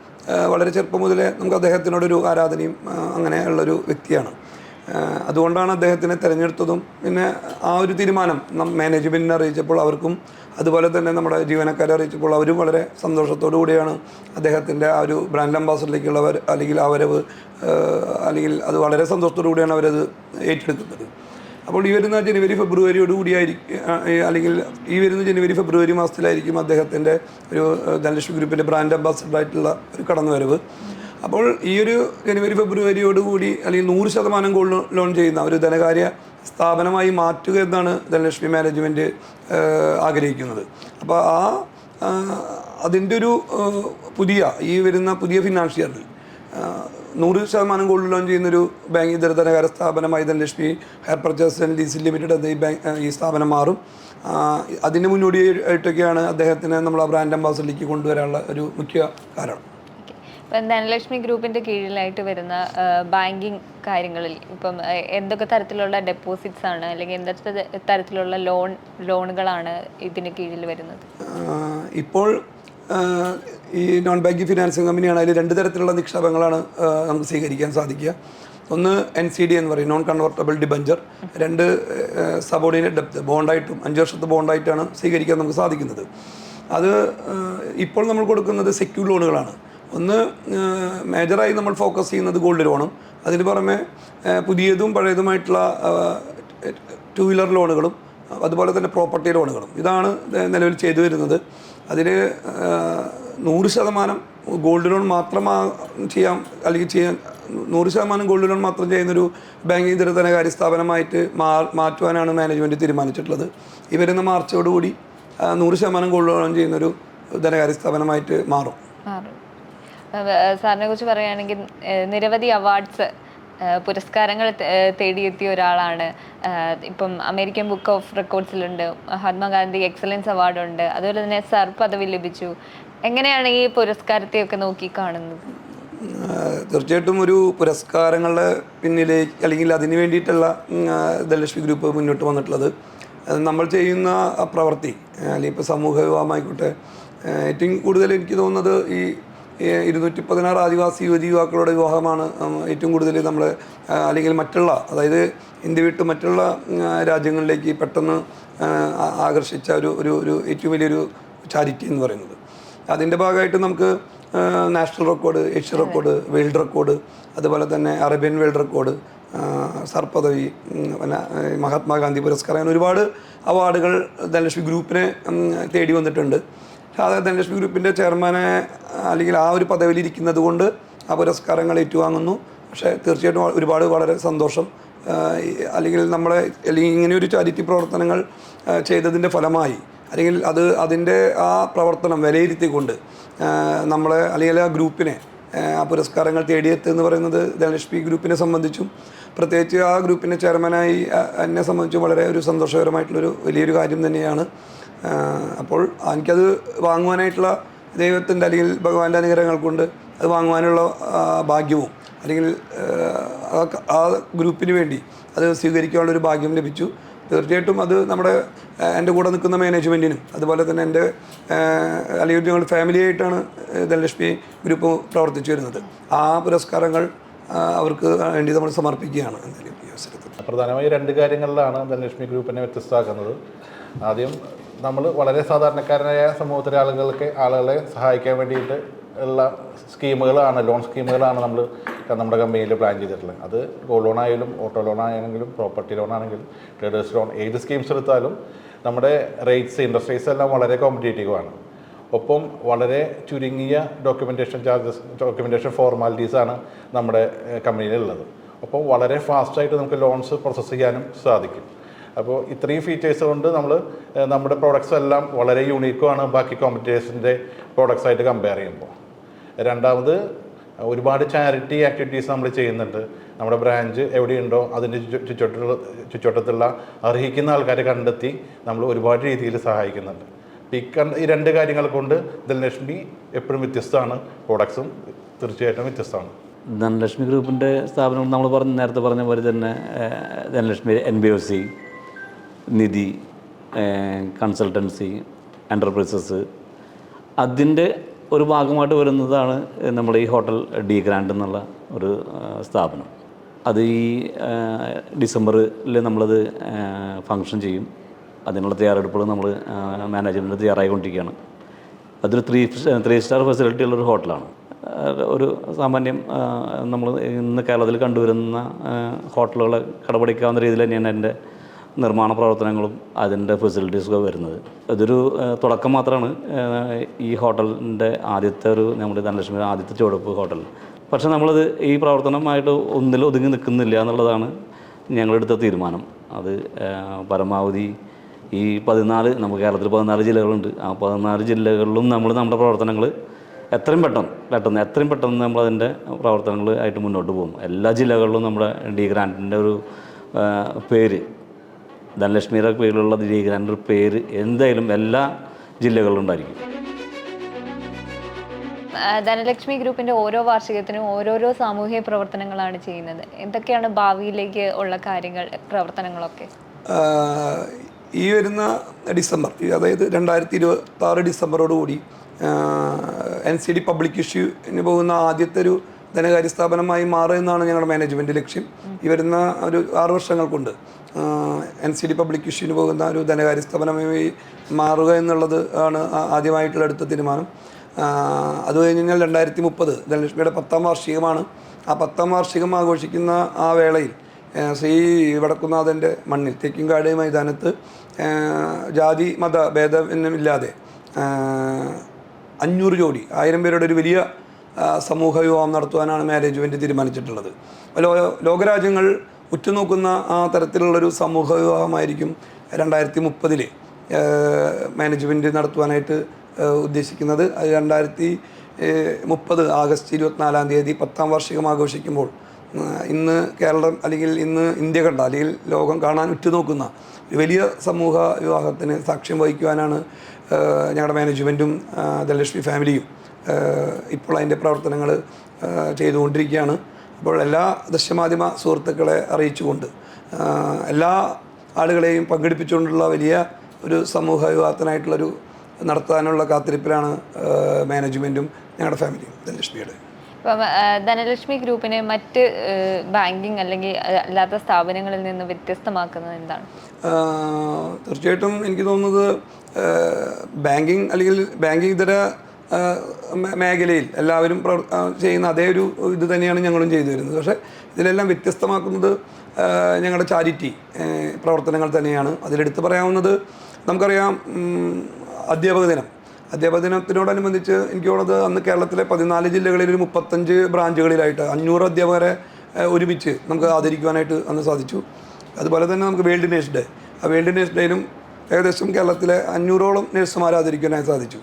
വളരെ ചെറുപ്പം മുതലേ നമുക്ക് അദ്ദേഹത്തിനോടൊരു ആരാധനയും അങ്ങനെയുള്ളൊരു വ്യക്തിയാണ്. അതുകൊണ്ടാണ് അദ്ദേഹത്തിനെ തിരഞ്ഞെടുത്തതും. പിന്നെ ആ ഒരു തീരുമാനം മാനേജ്മെന്റിനെ അറിയിച്ചപ്പോൾ അവർക്കും അതുപോലെ തന്നെ നമ്മുടെ ജീവനക്കാരെ അറിയിച്ചപ്പോൾ അവരും വളരെ സന്തോഷത്തോടു കൂടിയാണ് അദ്ദേഹത്തിന്റെ ആ ഒരു ബ്രാൻഡ് അംബാസഡറിലേക്കുള്ള അല്ലെങ്കിൽ ആ വരവ് അല്ലെങ്കിൽ അത് വളരെ സന്തോഷത്തോടു കൂടിയാണ് അവരത് ഏറ്റെടുക്കുന്നത്. അപ്പോൾ ഈ വരുന്ന ജനുവരി ഫെബ്രുവരിയോട് കൂടിയായിരിക്കും അല്ലെങ്കിൽ ഈ വരുന്ന ജനുവരി ഫെബ്രുവരി മാസത്തിലായിരിക്കും അദ്ദേഹത്തിന്റെ ഒരു ധനലക്ഷ്മി ഗ്രൂപ്പിന്റെ ബ്രാൻഡ് അംബാസഡറായിട്ടുള്ള ഒരു കടന്നുവരവ്. അപ്പോൾ ഈ ഒരു ജനുവരി ഫെബ്രുവരിയോട് കൂടി അല്ലെങ്കിൽ നൂറ് ശതമാനം ഗോൾഡ് ലോൺ ചെയ്യുന്ന ഒരു ധനകാര്യ സ്ഥാപനമായി മാറ്റുക എന്നാണ് ധനലക്ഷ്മി മാനേജ്മെന്റ് ആഗ്രഹിക്കുന്നത്. അപ്പോൾ ആ അതിന്റെ ഒരു പുതിയ ഈ വരുന്ന പുതിയ ആഹ് നൂറ് ശതമാനം ഗോൾഡ് ലോൺ ചെയ്യുന്നൊരു ബാങ്ക് ഇതര ധനകാര്യ സ്ഥാപനമായി Dhanalakshmi hire purchase and lease limited എന്ന ഈ ബാങ്ക് ഈ സ്ഥാപനം മാറും. അതിന് മുന്നോടിയായിട്ടൊക്കെയാണ് അദ്ദേഹത്തിന് നമ്മൾ ആ ബ്രാൻഡ് അംബാസിഡിലേക്ക് കൊണ്ടുവരാനുള്ള ഒരു മുഖ്യ കാരണം. ഇപ്പം ധനലക്ഷ്മി ഗ്രൂപ്പിന്റെ കീഴിലായിട്ട് വരുന്ന ബാങ്കിങ് കാര്യങ്ങളിൽ ഇപ്പം എന്തൊക്കെ തരത്തിലുള്ള ഡെപ്പോസിറ്റ്സ് ആണ് അല്ലെങ്കിൽ എന്തൊക്കെ തരത്തിലുള്ള ലോൺ ലോണുകളാണ് ഇതിന് കീഴിൽ വരുന്നത്? ഇപ്പോൾ ഈ നോൺ ബാങ്കിങ് ഫിനാൻസിങ് കമ്പനിയാണ് അതിൽ രണ്ട് തരത്തിലുള്ള നിക്ഷേപങ്ങളാണ് നമുക്ക് സ്വീകരിക്കാൻ സാധിക്കുക. ഒന്ന് എൻ സി ഡി എന്ന് പറയും നോൺ കൺവെർട്ടബിൾ ഡിബഞ്ചർ രണ്ട് സബോർഡിനേറ്റ് ഡെപ്ത് ബോണ്ടായിട്ടും അഞ്ച് വർഷത്തെ ബോണ്ടായിട്ടാണ് സ്വീകരിക്കാൻ നമുക്ക് സാധിക്കുന്നത്. അത് ഇപ്പോൾ നമ്മൾ കൊടുക്കുന്നത് സെക്യൂർ ലോണുകളാണ് ഒന്ന് മേജറായി നമ്മൾ ഫോക്കസ് ചെയ്യുന്നത് ഗോൾഡ് ലോണും അതിന് പുറമെ പുതിയതും പഴയതുമായിട്ടുള്ള ടു വീലർ ലോണുകളും അതുപോലെ തന്നെ പ്രോപ്പർട്ടി ലോണുകളും ഇതാണ് നിലവിൽ ചെയ്തു വരുന്നത്. അതിന് നൂറ് ശതമാനം ഗോൾഡ് ലോൺ മാത്രം ചെയ്യാം അല്ലെങ്കിൽ ചെയ്യാൻ നൂറ് ശതമാനം ഗോൾഡ് ലോൺ മാത്രം ചെയ്യുന്നൊരു ബാങ്കിങ് ധനകാര്യ സ്ഥാപനമായിട്ട് മാ മാറ്റുവാനാണ് മാനേജ്മെന്റ് തീരുമാനിച്ചിട്ടുള്ളത്. ഈ വരുന്ന മാർച്ചോടുകൂടി നൂറ് ശതമാനം ഗോൾഡ് ലോൺ ചെയ്യുന്നൊരു ധനകാര്യ സ്ഥാപനമായിട്ട് മാറും. സാറിനെ കുറിച്ച് പറയുകയാണെങ്കിൽ നിരവധി അവാർഡ്സ് പുരസ്കാരങ്ങൾ തേടിയെത്തിയ ഒരാളാണ്. ഇപ്പം അമേരിക്കൻ ബുക്ക് ഓഫ് റെക്കോർഡ്സിലുണ്ട്. മഹാത്മാഗാന്ധി എക്സലൻസ് അവാർഡുണ്ട്. അതുപോലെ തന്നെ സർ പദവി ലഭിച്ചു. എങ്ങനെയാണ് ഈ പുരസ്കാരത്തെ ഒക്കെ നോക്കി കാണുന്നത്? തീർച്ചയായിട്ടും ഒരു പുരസ്കാരങ്ങളുടെ പിന്നിലേക്ക് അല്ലെങ്കിൽ അതിന് വേണ്ടിയിട്ടുള്ള ധനലക്ഷ്മി ഗ്രൂപ്പ് മുന്നോട്ട് വന്നിട്ടുള്ളത്. നമ്മൾ ചെയ്യുന്ന പ്രവൃത്തി അല്ലെങ്കിൽ ഇപ്പോൾ സമൂഹ വിവാഹമായിക്കോട്ടെ ആഹ് ഏറ്റവും കൂടുതൽ എനിക്ക് തോന്നുന്നത് ഈ ഇരുന്നൂറ്റി പതിനാറ് ആദിവാസി യുവതി യുവാക്കളുടെ വിവാഹമാണ് ഏറ്റവും കൂടുതൽ നമ്മൾ അല്ലെങ്കിൽ മറ്റുള്ള അതായത് ഇന്ത്യ വിട്ട് മറ്റുള്ള രാജ്യങ്ങളിലേക്ക് പെട്ടെന്ന് ആകർഷിച്ച ഒരു ഒരു ഒരു ഏറ്റവും വലിയൊരു ചാരിറ്റി എന്ന് പറയുന്നത്. അതിന്റെ ഭാഗമായിട്ട് നമുക്ക് national record Asian record world record അതുപോലെ തന്നെ അറേബ്യൻ വേൾഡ് റെക്കോർഡ് സർ പദവി ഉം, പിന്നെ മഹാത്മാഗാന്ധി പുരസ്കാരം അങ്ങനെ ഒരുപാട് അവാർഡുകൾ ധനലക്ഷ്മി ഗ്രൂപ്പിനെ തേടി വന്നിട്ടുണ്ട്. അത് ധനലക്ഷ്മി ഗ്രൂപ്പിന്റെ ചെയർമാനെ അല്ലെങ്കിൽ ആ ഒരു പദവിയിൽ ഇരിക്കുന്നത് കൊണ്ട് ആ പുരസ്കാരങ്ങൾ ഏറ്റുവാങ്ങുന്നു. പക്ഷേ തീർച്ചയായിട്ടും ഒരുപാട് വളരെ സന്തോഷം. അല്ലെങ്കിൽ നമ്മളെ അല്ലെങ്കിൽ ഇങ്ങനെ ഒരു ചാരിറ്റി പ്രവർത്തനങ്ങൾ ചെയ്തതിന്റെ ഫലമായി അല്ലെങ്കിൽ അത് അതിന്റെ ആ പ്രവർത്തനം വിലയിരുത്തിക്കൊണ്ട് നമ്മളെ അല്ലെങ്കിൽ ആ ഗ്രൂപ്പിനെ ആ പുരസ്കാരങ്ങൾ തേടിയെത്തുക എന്ന് പറയുന്നത് ധനലക്ഷ്മി ഗ്രൂപ്പിനെ സംബന്ധിച്ചും പ്രത്യേകിച്ച് ആ ഗ്രൂപ്പിന്റെ ചെയർമാനായി എന്നെ സംബന്ധിച്ചും വളരെ ഒരു സന്തോഷകരമായിട്ടുള്ളൊരു വലിയൊരു കാര്യം തന്നെയാണ്. അപ്പോൾ എനിക്കത് വാങ്ങുവാനായിട്ടുള്ള ദൈവത്തിന്റെ അല്ലെങ്കിൽ ഭഗവാന്റെ അനുഗ്രഹങ്ങൾ കൊണ്ട് അത് വാങ്ങുവാനുള്ള ഭാഗ്യവും. അല്ലെങ്കിൽ ആ ഗ്രൂപ്പിന് വേണ്ടി അത് സ്വീകരിക്കാനുള്ള ഒരു ഭാഗ്യം ലഭിച്ചു. തീർച്ചയായിട്ടും അത് നമ്മുടെ എന്റെ കൂടെ നിൽക്കുന്ന മാനേജ്മെന്റിനും അതുപോലെ തന്നെ എന്റെ അല്ലെങ്കിൽ ഞങ്ങൾ ഫാമിലിയായിട്ടാണ് ധനലക്ഷ്മി ഗ്രൂപ്പ് പ്രവർത്തിച്ചു വരുന്നത്. ആ പുരസ്കാരങ്ങൾ അവർക്ക് വേണ്ടി നമ്മൾ സമർപ്പിക്കുകയാണ് എന്തായാലും ഈ പ്രധാനമായി രണ്ട് കാര്യങ്ങളിലാണ് ധനലക്ഷ്മി ഗ്രൂപ്പിനെ വ്യത്യസ്തമാക്കുന്നത്. ആദ്യം നമ്മൾ വളരെ സാധാരണക്കാരനായ സമൂഹത്തിലെ ആളുകൾക്ക് ആളുകളെ സഹായിക്കാൻ വേണ്ടിയിട്ട് ഉള്ള സ്കീമുകളാണ് ലോൺ സ്കീമുകളാണ് നമ്മൾ നമ്മുടെ കമ്പനിയിൽ പ്ലാൻ ചെയ്തിട്ടുള്ളത്. അത് ഗോൾഡ് ലോൺ ആയാലും ഓട്ടോ ലോൺ ആയാലും പ്രോപ്പർട്ടി ലോൺ ആണെങ്കിലും ട്രേഡേഴ്സ് ലോൺ ഏത് സ്കീംസ് എടുത്താലും നമ്മുടെ റേറ്റ്സ് ഇൻട്രസ്റ്റ് റേറ്റ്സ് എല്ലാം വളരെ കോമ്പറ്റേറ്റീവ് ആണ്. ഒപ്പം വളരെ ചുരുങ്ങിയ ഡോക്യുമെന്റേഷൻ ചാർജസ് ഡോക്യുമെന്റേഷൻ ഫോർമാലിറ്റീസാണ് നമ്മുടെ കമ്പനിയിലുള്ളത്. അപ്പോൾ വളരെ ഫാസ്റ്റായിട്ട് നമുക്ക് ലോൺസ് പ്രോസസ്സ് ചെയ്യാനും സാധിക്കും. അപ്പോൾ ഇത്രയും ഫീച്ചേഴ്സ് കൊണ്ട് നമ്മൾ നമ്മുടെ പ്രോഡക്ട്സ് എല്ലാം വളരെ യൂണീക്കുമാണ് ബാക്കി കോമ്പറ്റേഴ്സിന്റെ പ്രോഡക്ട്സ് ആയിട്ട് കമ്പയർ ചെയ്യുമ്പോൾ രണ്ടാമത് ഒരുപാട് ചാരിറ്റി ആക്ടിവിറ്റീസ് നമ്മൾ ചെയ്യുന്നുണ്ട്. നമ്മുടെ ബ്രാഞ്ച് എവിടെയുണ്ടോ അതിന്റെ ചുറ്റു- ചുറ്റുവട്ടത്തുള്ള അർഹിക്കുന്ന ആൾക്കാരെ കണ്ടെത്തി നമ്മൾ ഒരുപാട് രീതിയിൽ സഹായിക്കുന്നുണ്ട്. ഈ ഈ രണ്ട് കാര്യങ്ങൾ കൊണ്ട് ധനലക്ഷ്മി എപ്പോഴും വ്യത്യസ്തമാണ്. പ്രോഡക്ട്സും തീർച്ചയായിട്ടും വ്യത്യസ്തമാണ്. ധനലക്ഷ്മി ഗ്രൂപ്പിന്റെ സ്ഥാപനം നമ്മൾ പറഞ്ഞ നേരത്തെ പറഞ്ഞ പോലെ തന്നെ Dhanalakshmi N B O C Nidhi consultancy enterprises അതിന്റെ ഒരു ഭാഗമായിട്ട് വരുന്നതാണ് നമ്മുടെ ഈ ഹോട്ടൽ ഡി ഗ്രാൻഡ് എന്നുള്ള ഒരു സ്ഥാപനം. അത് ഈ ഡിസംബറിൽ നമ്മളത് ഫങ്ഷൻ ചെയ്യും. അതിനുള്ള തയ്യാറെടുപ്പുകൾ നമ്മൾ മാനേജ്മെന്റ് തയ്യാറായിക്കൊണ്ടിരിക്കുകയാണ്. അതൊരു ത്രീ ത്രീ സ്റ്റാർ ഫെസിലിറ്റി ഉള്ളൊരു ഹോട്ടലാണ്. ഒരു സാമാന്യം നമ്മൾ ഇന്ന് കേരളത്തിൽ കണ്ടുവരുന്ന ഹോട്ടലുകളെ കടപിടിക്കാവുന്ന രീതിയിൽ തന്നെയാണ് എന്റെ നിർമ്മാണ പ്രവർത്തനങ്ങളും അതിന്റെ ഫെസിലിറ്റീസൊക്കെ വരുന്നത്. അതൊരു തുടക്കം മാത്രമാണ്. ഈ ഹോട്ടലിന്റെ ആദ്യത്തെ ഒരു നമ്മുടെ ധനലക്ഷ്മി ആദ്യത്തെ ചുവടുപ്പ് ഹോട്ടൽ. പക്ഷേ നമ്മളത് ഈ പ്രവർത്തനമായിട്ട് ഒന്നിൽ ഒതുങ്ങി നിൽക്കുന്നില്ല എന്നുള്ളതാണ് ഞങ്ങളെടുത്ത തീരുമാനം. അത് പരമാവധി ഈ പതിനാല് നമുക്ക് കേരളത്തിൽ പതിനാല് ജില്ലകളുണ്ട്. ആ പതിനാല് ജില്ലകളിലും നമ്മൾ നമ്മുടെ പ്രവർത്തനങ്ങൾ എത്രയും പെട്ടെന്ന് പെട്ടെന്ന് എത്രയും പെട്ടെന്ന് നമ്മൾ അതിന്റെ പ്രവർത്തനങ്ങൾ ആയിട്ട് മുന്നോട്ട് പോകും. എല്ലാ ജില്ലകളിലും നമ്മുടെ ഡി ഗ്രാന്റിന്റെ ഒരു പേര് ധനലക്ഷ്മിയുടെ പേരിലുള്ള ഗ്രാൻഡ് പേര് എന്തായാലും എല്ലാ ജില്ലകളിലും ഉണ്ടായിരിക്കും. ധനലക്ഷ്മി ഗ്രൂപ്പിന്റെ ഓരോ വാർഷികത്തിനും ഓരോരോ സാമൂഹിക പ്രവർത്തനങ്ങളാണ് ചെയ്യുന്നത്. എന്തൊക്കെയാണ് ഭാവിയിലേക്ക് ഉള്ള കാര്യങ്ങൾ പ്രവർത്തനങ്ങളൊക്കെ? ഈ വരുന്ന ഡിസംബർ അതായത് രണ്ടായിരത്തി ഇരുപത്തി ആറ് ഡിസംബറോടുകൂടി എൻ സി ഡി പബ്ലിക് ഇഷ്യൂന് പോകുന്ന ആദ്യത്തെ ഒരു ധനകാര്യ സ്ഥാപനമായി മാറുക എന്നാണ് ഞങ്ങളുടെ മാനേജ്മെന്റ് ലക്ഷ്യം. ഈ വരുന്ന ഒരു ആറു വർഷങ്ങൾ കൊണ്ട് എൻ സി ഡി പബ്ലിക് ഇഷ്യൂന് പോകുന്ന ഒരു ധനകാര്യ സ്ഥാപനമായി മാറുക എന്നുള്ളത് ആണ് ആദ്യമായിട്ടുള്ള എടുത്ത തീരുമാനം. അത് കഴിഞ്ഞ് കഴിഞ്ഞാൽ രണ്ടായിരത്തി മുപ്പത് ധനലക്ഷ്മിയുടെ പത്താം വാർഷികമാണ്. ആ പത്താം വാർഷികം ആഘോഷിക്കുന്ന ആ വേളയിൽ ശ്രീ വടക്കുന്നാഥന്റെ മണ്ണിൽ തേക്കിങ്കാട് മൈതാനത്ത് ജാതി മത ഭേദമെന്നുമില്ലാതെ അഞ്ഞൂറ് ജോഡി ആയിരം പേരുടെ ഒരു വലിയ സമൂഹ വിവാഹം നടത്തുവാനാണ് മാനേജ്മെന്റ് തീരുമാനിച്ചിട്ടുള്ളത്. ലോ ലോകരാജ്യങ്ങൾ ഉറ്റുനോക്കുന്ന ആ തരത്തിലുള്ളൊരു സമൂഹ വിവാഹമായിരിക്കും രണ്ടായിരത്തി മുപ്പതിൽ മാനേജ്മെന്റ് നടത്തുവാനായിട്ട് ഉദ്ദേശിക്കുന്നത്. അത് രണ്ടായിരത്തി മുപ്പത് ആഗസ്റ്റ് ഇരുപത്തിനാലാം തീയതി പത്താം വാർഷികം ആഘോഷിക്കുമ്പോൾ ഇന്ന് കേരളം അല്ലെങ്കിൽ ഇന്ന് ഇന്ത്യ കണ്ട അല്ലെങ്കിൽ ലോകം കാണാൻ ഉറ്റുനോക്കുന്ന ഒരു വലിയ സമൂഹ വിവാഹത്തിന് സാക്ഷ്യം വഹിക്കുവാനാണ് ഞങ്ങളുടെ മാനേജ്മെന്റും ധനലക്ഷ്മി ഫാമിലിയും ഇപ്പോൾ അതിന്റെ പ്രവർത്തനങ്ങൾ ചെയ്തുകൊണ്ടിരിക്കുകയാണ്. അപ്പോൾ എല്ലാ ദൃശ്യമാധ്യമ സുഹൃത്തുക്കളെ അറിയിച്ചുകൊണ്ട് എല്ലാ ആളുകളെയും പങ്കെടുപ്പിച്ചുകൊണ്ടുള്ള വലിയ ഒരു സമൂഹ വിവാഹത്തിനായിട്ടുള്ളൊരു നടത്താനുള്ള കാത്തിരിപ്പിലാണ് മാനേജ്മെന്റും ഞങ്ങളുടെ ഫാമിലിയും ധനലക്ഷ്മിയുടെ. ഇപ്പം ധനലക്ഷ്മി ഗ്രൂപ്പിനെ മറ്റ് ബാങ്കിങ് അല്ലെങ്കിൽ അല്ലാത്ത സ്ഥാപനങ്ങളിൽ നിന്ന് വ്യത്യസ്തമാക്കുന്നത് എന്താണ്? തീർച്ചയായിട്ടും എനിക്ക് തോന്നുന്നത് ബാങ്കിങ് അല്ലെങ്കിൽ ബാങ്കിങ് ഇതര മേഖലയിൽ എല്ലാവരും ചെയ്യുന്ന അതേ ഒരു ഇത് തന്നെയാണ് ഞങ്ങളും ചെയ്തു വരുന്നത്. പക്ഷേ ഇതിലെല്ലാം വ്യത്യസ്തമാക്കുന്നത് ഞങ്ങളുടെ ചാരിറ്റി പ്രവർത്തനങ്ങൾ തന്നെയാണ്. അതിലെടുത്ത് പറയാവുന്നത് നമുക്കറിയാം അധ്യാപക ദിനം. അധ്യാപക ദിനത്തിനോടനുബന്ധിച്ച് എനിക്ക് തോന്നുന്നത് അന്ന് കേരളത്തിലെ പതിനാല് ജില്ലകളിൽ ഒരു മുപ്പത്തഞ്ച് ബ്രാഞ്ചുകളിലായിട്ട് അഞ്ഞൂറ് അധ്യാപകരെ ഒരുമിച്ച് നമുക്ക് ആദരിക്കുവാനായിട്ട് അന്ന് സാധിച്ചു. അതുപോലെ തന്നെ നമുക്ക് വേൾഡ് നേഴ്സ് ഡേ. ആ വേൾഡ് നേഴ്സ് ഡേയിലും ഏകദേശം കേരളത്തിലെ അഞ്ഞൂറോളം നേഴ്സുമാരെ ആദരിക്കാനായി സാധിച്ചു.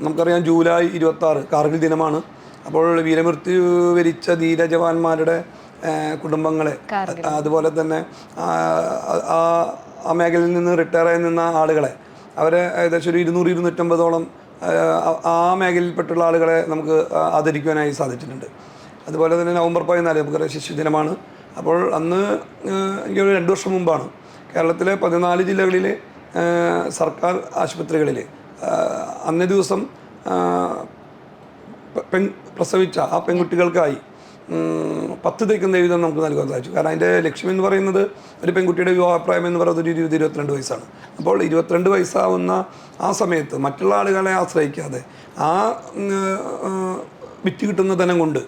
നമുക്കറിയാം ജൂലൈ ഇരുപത്താറ് കാർഗിൽ ദിനമാണ്. അപ്പോൾ വീരമൃത്യു വരിച്ച ധീരജവാന്മാരുടെ കുടുംബങ്ങളെ അതുപോലെ തന്നെ ആ, ആ മേഖലയിൽ നിന്ന് റിട്ടയർ ആയി നിന്ന ആളുകളെ അവരെ ഏകദേശം ഒരു ഇരുന്നൂറ് ഇരുന്നൂറ്റമ്പതോളം ആ, മേഖലയിൽപ്പെട്ടുള്ള ആളുകളെ നമുക്ക് ആദരിക്കുവാനായി സാധിച്ചിട്ടുണ്ട്. അതുപോലെ തന്നെ നവംബർ പതിനാല് നമുക്കറിയാം ശിശുദിനമാണ്. അപ്പോൾ അന്ന് ഏഹ്, എനിക്ക് ഒരു രണ്ട് വർഷം മുമ്പാണ് കേരളത്തിലെ പതിനാല് ജില്ലകളിലെ സർക്കാർ ആശുപത്രികളിൽ അന്നേ ദിവസം പെൺ പ്രസവിച്ച ആ പെൺകുട്ടികൾക്കായി പത്ത് തേക്കും ദൈവം നമുക്ക് നൽകാൻ സാധിച്ചു. കാരണം അതിന്റെ ലക്ഷ്യം എന്ന് പറയുന്നത് ഒരു പെൺകുട്ടിയുടെ വിവാഹപ്രായം എന്ന് പറയുന്നത് ഒരു ഇരുപത് ഇരുപത്തിരണ്ട് വയസ്സാണ്. അപ്പോൾ ഇരുപത്തിരണ്ട് വയസ്സാവുന്ന ആ സമയത്ത് മറ്റുള്ള ആളുകളെ ആശ്രയിക്കാതെ ആ വിറ്റ് കിട്ടുന്ന ധനം കൊണ്ട്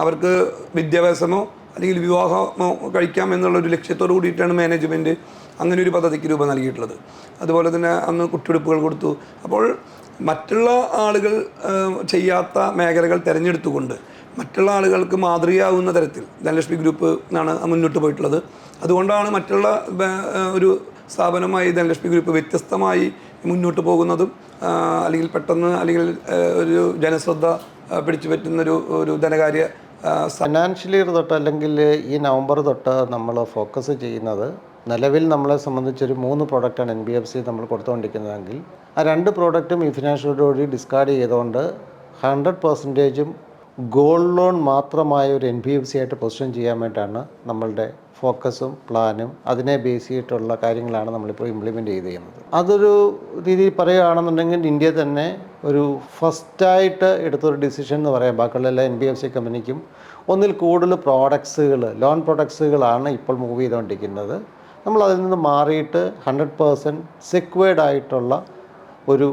അവർക്ക് വിദ്യാഭ്യാസമോ അല്ലെങ്കിൽ വിവാഹമോ കഴിക്കാം എന്നുള്ള ഒരു ലക്ഷ്യത്തോടു കൂടിയിട്ടാണ് മാനേജ്മെന്റ് അങ്ങനെ ഒരു പദ്ധതിക്ക് രൂപം നൽകിയിട്ടുള്ളത്. അതുപോലെ തന്നെ അന്ന് കുട്ടിയെടുപ്പുകൾ കൊടുത്തു. അപ്പോൾ മറ്റുള്ള ആളുകൾ ചെയ്യാത്ത മേഖലകൾ തിരഞ്ഞെടുത്തുകൊണ്ട് മറ്റുള്ള ആളുകൾക്ക് മാതൃകയാവുന്ന തരത്തിൽ ധനലക്ഷ്മി ഗ്രൂപ്പ് ആണ് മുന്നോട്ട് പോയിട്ടുള്ളത്. അതുകൊണ്ടാണ് മറ്റുള്ള ഒരു സ്ഥാപനമായി ധനലക്ഷ്മി ഗ്രൂപ്പ് വ്യത്യസ്തമായി മുന്നോട്ട് പോകുന്നതും അല്ലെങ്കിൽ പെട്ടെന്ന് അല്ലെങ്കിൽ ഒരു ജനശ്രദ്ധ പിടിച്ചു പറ്റുന്നൊരു ഒരു ധനകാര്യ ഫിനാൻഷ്യൽ ഇയർ തൊട്ട് അല്ലെങ്കിൽ ഈ നവംബർ തൊട്ട് നമ്മൾ ഫോക്കസ് ചെയ്യുന്നത് നിലവിൽ നമ്മളെ സംബന്ധിച്ചൊരു മൂന്ന് പ്രോഡക്റ്റാണ് എൻ ബി എഫ് സി നമ്മൾ കൊടുത്തുകൊണ്ടിരിക്കുന്നതെങ്കിൽ ആ രണ്ട് പ്രോഡക്റ്റും ഈ ഫിനാൻഷ്യൽ വഴി ഡിസ്കാർഡ് ചെയ്തുകൊണ്ട് ഹൺഡ്രഡ് പെർസെന്റേജും ഗോൾഡ് ലോൺ മാത്രമായ ഒരു എൻ ബി എഫ് സി ആയിട്ട് പൊസിഷൻ ചെയ്യാൻ വേണ്ടിയിട്ടാണ് നമ്മളുടെ ഫോക്കസും പ്ലാനും അതിനെ ബേസ് ചെയ്തിട്ടുള്ള കാര്യങ്ങളാണ് നമ്മളിപ്പോൾ ഇംപ്ലിമെന്റ് ചെയ്ത് ചെയ്യുന്നത് അതൊരു രീതിയിൽ പറയുകയാണെന്നുണ്ടെങ്കിൽ ഇന്ത്യ തന്നെ ഒരു ഫസ്റ്റായിട്ട് എടുത്തൊരു ഡിസിഷൻ എന്ന് പറയാം. ബാക്കിയുള്ള എല്ലാ എൻ ബി എഫ് സി കമ്പനിക്കും ഒന്നിൽ കൂടുതൽ പ്രോഡക്ട്സുകൾ ലോൺ പ്രോഡക്ട്സുകളാണ് ഇപ്പോൾ മൂവ് ചെയ്തുകൊണ്ടിരിക്കുന്നത്. നമ്മൾ അതിൽ നിന്ന് മാറിയിട്ട് ഹൺഡ്രഡ് പേഴ്സന്റ് സെക്വേർഡ് ആയിട്ടുള്ള ഒരു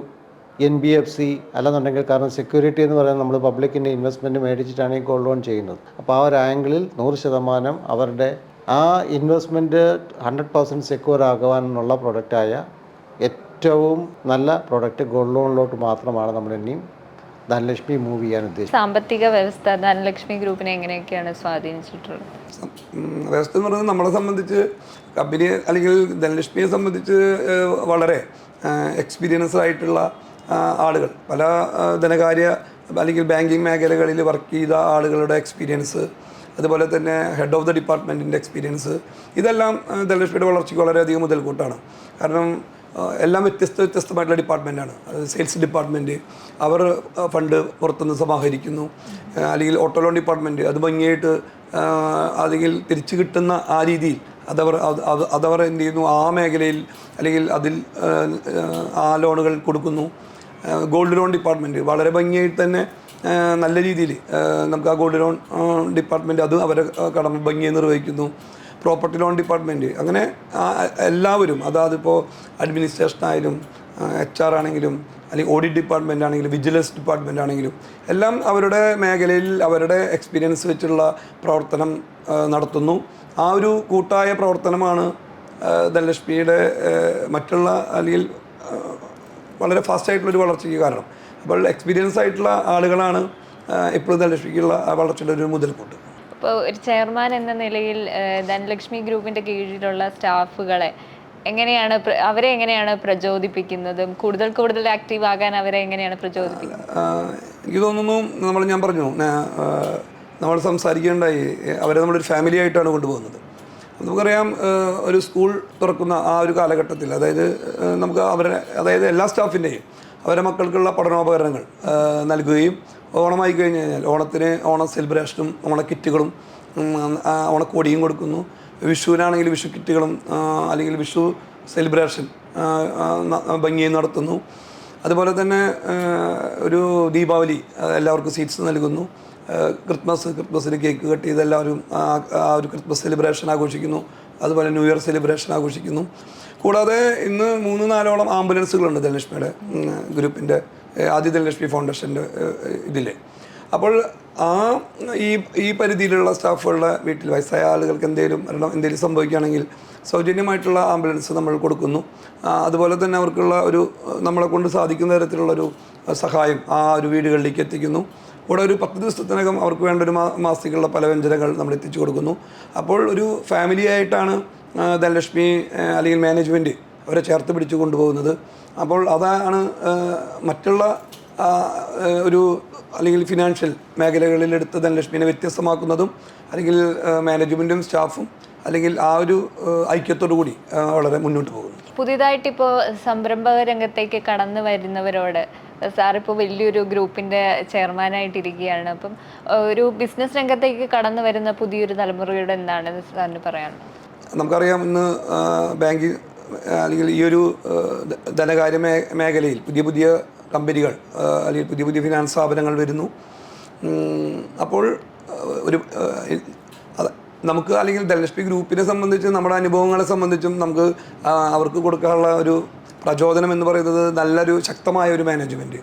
എൻ ബി എഫ് സി അല്ലെന്നുണ്ടെങ്കിൽ കാരണം സെക്യൂരിറ്റി എന്ന് പറയുന്നത് നമ്മൾ പബ്ലിക്കിന്റെ ഇൻവെസ്റ്റ്മെന്റ് മേടിച്ചിട്ടാണ് ഈ ഗോൾഡ് ലോൺ ചെയ്യുന്നത്. അപ്പോൾ ആ ഒരു ആംഗിളിൽ നൂറ് ശതമാനം അവരുടെ ആ ഇൻവെസ്റ്റ്മെന്റ് ഹൺഡ്രഡ് പേഴ്സന്റ് സെക്യൂർ ആകുവാനുള്ള പ്രൊഡക്റ്റായ ഏറ്റവും നല്ല പ്രൊഡക്റ്റ് ഗോൾഡ് ലോണിലോട്ട് മാത്രമാണ് നമ്മൾ ഇനിയും ധനലക്ഷ്മി മൂവ് ചെയ്യാൻ ഉദ്ദേശിച്ചത്? സാമ്പത്തിക വ്യവസ്ഥ ധനലക്ഷ്മി ഗ്രൂപ്പിനെ എങ്ങനെയൊക്കെയാണ് സ്വാധീനിച്ചിട്ടുള്ളത്? വ്യവസ്ഥ എന്ന് പറയുന്നത് നമ്മളെ സംബന്ധിച്ച് കമ്പനിയെ അല്ലെങ്കിൽ ധനലക്ഷ്മിയെ സംബന്ധിച്ച് വളരെ എക്സ്പീരിയൻസ്ഡ് ആയിട്ടുള്ള ആളുകൾ. പല ധനകാര്യ അല്ലെങ്കിൽ ബാങ്കിങ് മേഖലകളിൽ വർക്ക് ചെയ്ത ആളുകളുടെ എക്സ്പീരിയൻസ് അതുപോലെ തന്നെ ഹെഡ് ഓഫ് ദ ഡിപ്പാർട്ട്മെന്റിന്റെ എക്സ്പീരിയൻസ് ഇതെല്ലാം ധനലക്ഷ്മിയുടെ വളർച്ചയ്ക്ക് വളരെയധികം മുതൽക്കൂട്ടാണ്. കാരണം എല്ലാം വ്യത്യസ്ത വ്യത്യസ്തമായിട്ടുള്ള ഡിപ്പാർട്ട്മെന്റാണ് സെയിൽസ് ഡിപ്പാർട്ട്മെന്റ് അവർ ഫണ്ട് പുറത്തുനിന്ന് സമാഹരിക്കുന്നു. അല്ലെങ്കിൽ ഓട്ടോ ലോൺ ഡിപ്പാർട്ട്മെന്റ് അത് ഭംഗിയായിട്ട് അല്ലെങ്കിൽ തിരിച്ചു കിട്ടുന്ന ആ രീതിയിൽ അതവർ അത് അത് അതവർ എന്ത് ചെയ്യുന്നു? ആ മേഖലയിൽ അല്ലെങ്കിൽ അതിൽ ആ, ലോണുകൾ കൊടുക്കുന്നു. ഗോൾഡ് ലോൺ ഡിപ്പാർട്ട്മെന്റ് വളരെ ഭംഗിയായിട്ട് തന്നെ നല്ല രീതിയിൽ നമുക്ക് ആ ഗോൾഡ് ലോൺ ഡിപ്പാർട്ട്മെന്റ് അത് അവരെ കടമ ഭംഗിയായി നിർവഹിക്കുന്നു. പ്രോപ്പർട്ടി ലോൺ ഡിപ്പാർട്ട്മെന്റ് അങ്ങനെ എല്ലാവരും അതായത് ഇപ്പോൾ അഡ്മിനിസ്ട്രേഷൻ ആയാലും എച്ച് ആർ ആണെങ്കിലും അല്ലെങ്കിൽ ഓഡിറ്റ് ഡിപ്പാർട്ട്മെന്റ് ആണെങ്കിലും വിജിലൻസ് ഡിപ്പാർട്ട്മെന്റ് ആണെങ്കിലും എല്ലാം അവരുടെ മേഖലയിൽ അവരുടെ എക്സ്പീരിയൻസ് വെച്ചുള്ള പ്രവർത്തനം നടത്തുന്നു. ആ ഒരു കൂട്ടായ പ്രവർത്തനമാണ് ധനലക്ഷ്മിയുടെ മറ്റുള്ള അല്ലെങ്കിൽ വളരെ ഫാസ്റ്റായിട്ടുള്ളൊരു വളർച്ചയ്ക്ക് കാരണം. അപ്പോൾ എക്സ്പീരിയൻസ് ആയിട്ടുള്ള ആളുകളാണ് എപ്പോഴും ധനലക്ഷ്മിക്കുള്ള വളർച്ചയുടെ ഒരു മുതൽക്കൂട്ട്. ഇപ്പോൾ ഒരു ചെയർമാൻ എന്ന നിലയിൽ ധനലക്ഷ്മി ഗ്രൂപ്പിന്റെ കീഴിലുള്ള സ്റ്റാഫുകളെ എങ്ങനെയാണ് അവരെ എങ്ങനെയാണ് പ്രചോദിപ്പിക്കുന്നതും? കൂടുതൽ കൂടുതൽ ആക്റ്റീവ് ആകാൻ അവരെ എങ്ങനെയാണ് പ്രചോദിപ്പിക്കുന്നത്? എനിക്ക് തോന്നുന്നു നമ്മൾ ഞാൻ പറഞ്ഞു നമ്മൾ സംസാരിക്കേണ്ടായി അവരെ നമ്മളൊരു ഫാമിലി ആയിട്ടാണ് കൊണ്ടുപോകുന്നത്. നമുക്കറിയാം ഒരു സ്കൂൾ തുറക്കുന്ന ആ ഒരു കാലഘട്ടത്തിൽ അതായത് നമുക്ക് അവരെ അതായത് എല്ലാ സ്റ്റാഫിന്റെയും അവരുടെ മക്കൾക്കുള്ള പഠനോപകരണങ്ങൾ നൽകുകയും ഓണമായി കഴിഞ്ഞ് കഴിഞ്ഞാൽ ഓണത്തിന് ഓണം സെലിബ്രേഷനും ഓണക്കിറ്റുകളും കിറ്റുകളും ഓണക്കോടിയും കൊടുക്കുന്നു. വിഷുവിനാണെങ്കിൽ വിഷു കിറ്റുകളും അല്ലെങ്കിൽ വിഷു സെലിബ്രേഷൻ ഭംഗിയായി നടത്തുന്നു. അതുപോലെ തന്നെ ഒരു ദീപാവലി എല്ലാവർക്കും സീറ്റ്സ് നൽകുന്നു. ക്രിസ്മസ് ക്രിസ്മസിന് കേക്ക് കട്ട് ചെയ്ത് എല്ലാവരും ആ ഒരു ക്രിസ്മസ് സെലിബ്രേഷൻ ആഘോഷിക്കുന്നു. അതുപോലെ ന്യൂ ഇയർ സെലിബ്രേഷൻ ആഘോഷിക്കുന്നു. കൂടാതെ ഇന്ന് മൂന്ന് നാലോളം ആംബുലൻസുകളുണ്ട് ധനലക്ഷ്മിയുടെ ഗ്രൂപ്പിന്റെ. ഏ, ലക്ഷ്മി ഫൗണ്ടേഷന്റെ ഇതിൽ അപ്പോൾ ആ ഈ ഈ പരിധിയിലുള്ള സ്റ്റാഫുകളുടെ വീട്ടിൽ വയസ്സായ ആളുകൾക്ക് എന്തെങ്കിലും മരണം എന്തെങ്കിലും സംഭവിക്കുകയാണെങ്കിൽ സൗജന്യമായിട്ടുള്ള ആംബുലൻസ് നമ്മൾ കൊടുക്കുന്നു. അതുപോലെ തന്നെ അവർക്കുള്ള ഒരു നമ്മളെ കൊണ്ട് സാധിക്കുന്ന തരത്തിലുള്ളൊരു സഹായം ആ ഒരു വീടുകളിലേക്ക് എത്തിക്കുന്നു. കൂടെ ഒരു പത്ത് ദിവസത്തിനകം അവർക്ക് വേണ്ട ഒരു മാ മാസത്തേക്കുള്ള പല വ്യഞ്ജനങ്ങൾ നമ്മൾ എത്തിച്ചു കൊടുക്കുന്നു. അപ്പോൾ ഒരു ഫാമിലിയായിട്ടാണ് ധനലക്ഷ്മി അല്ലെങ്കിൽ മാനേജ്മെന്റ് അവരെ ചേർത്ത് പിടിച്ചു കൊണ്ടുപോകുന്നത്. അപ്പോൾ അതാണ് മറ്റുള്ള ഒരു അല്ലെങ്കിൽ ഫിനാൻഷ്യൽ മേഖലകളിൽ എടുത്ത് ധനലക്ഷ്മിനെ വ്യത്യസ്തമാക്കുന്നതും അല്ലെങ്കിൽ മാനേജ്മെന്റും സ്റ്റാഫും അല്ലെങ്കിൽ ആ ഒരു ഐക്യത്തോടു കൂടി വളരെ മുന്നോട്ട് പോകുന്നു. പുതിയതായിട്ട് ഇപ്പോൾ സംരംഭക രംഗത്തേക്ക് കടന്നു വരുന്നവരോട് സാർ ഇപ്പോൾ വലിയൊരു ഗ്രൂപ്പിന്റെ ചെയർമാനായിട്ടിരിക്കുകയാണ്. അപ്പം ഒരു ബിസിനസ് രംഗത്തേക്ക് കടന്നു വരുന്ന പുതിയൊരു തലമുറയോട് എന്താണ് സാറിന് പറയാനുള്ളത്? നമുക്കറിയാം ഇന്ന് ബാങ്കിങ് അല്ലെങ്കിൽ ഈ ഒരു ധനകാര്യ മേ മേഖലയിൽ പുതിയ പുതിയ കമ്പനികൾ അല്ലെങ്കിൽ പുതിയ പുതിയ ഫിനാൻസ് സ്ഥാപനങ്ങൾ വരുന്നു. അപ്പോൾ ഒരു നമുക്ക് അല്ലെങ്കിൽ ധനലക്ഷ്മി ഗ്രൂപ്പിനെ സംബന്ധിച്ച് നമ്മുടെ അനുഭവങ്ങളെ സംബന്ധിച്ചും നമുക്ക് അവർക്ക് കൊടുക്കാനുള്ള ഒരു പ്രചോദനം എന്ന് പറയുന്നത് നല്ലൊരു ശക്തമായ ഒരു മാനേജ്മെന്റ്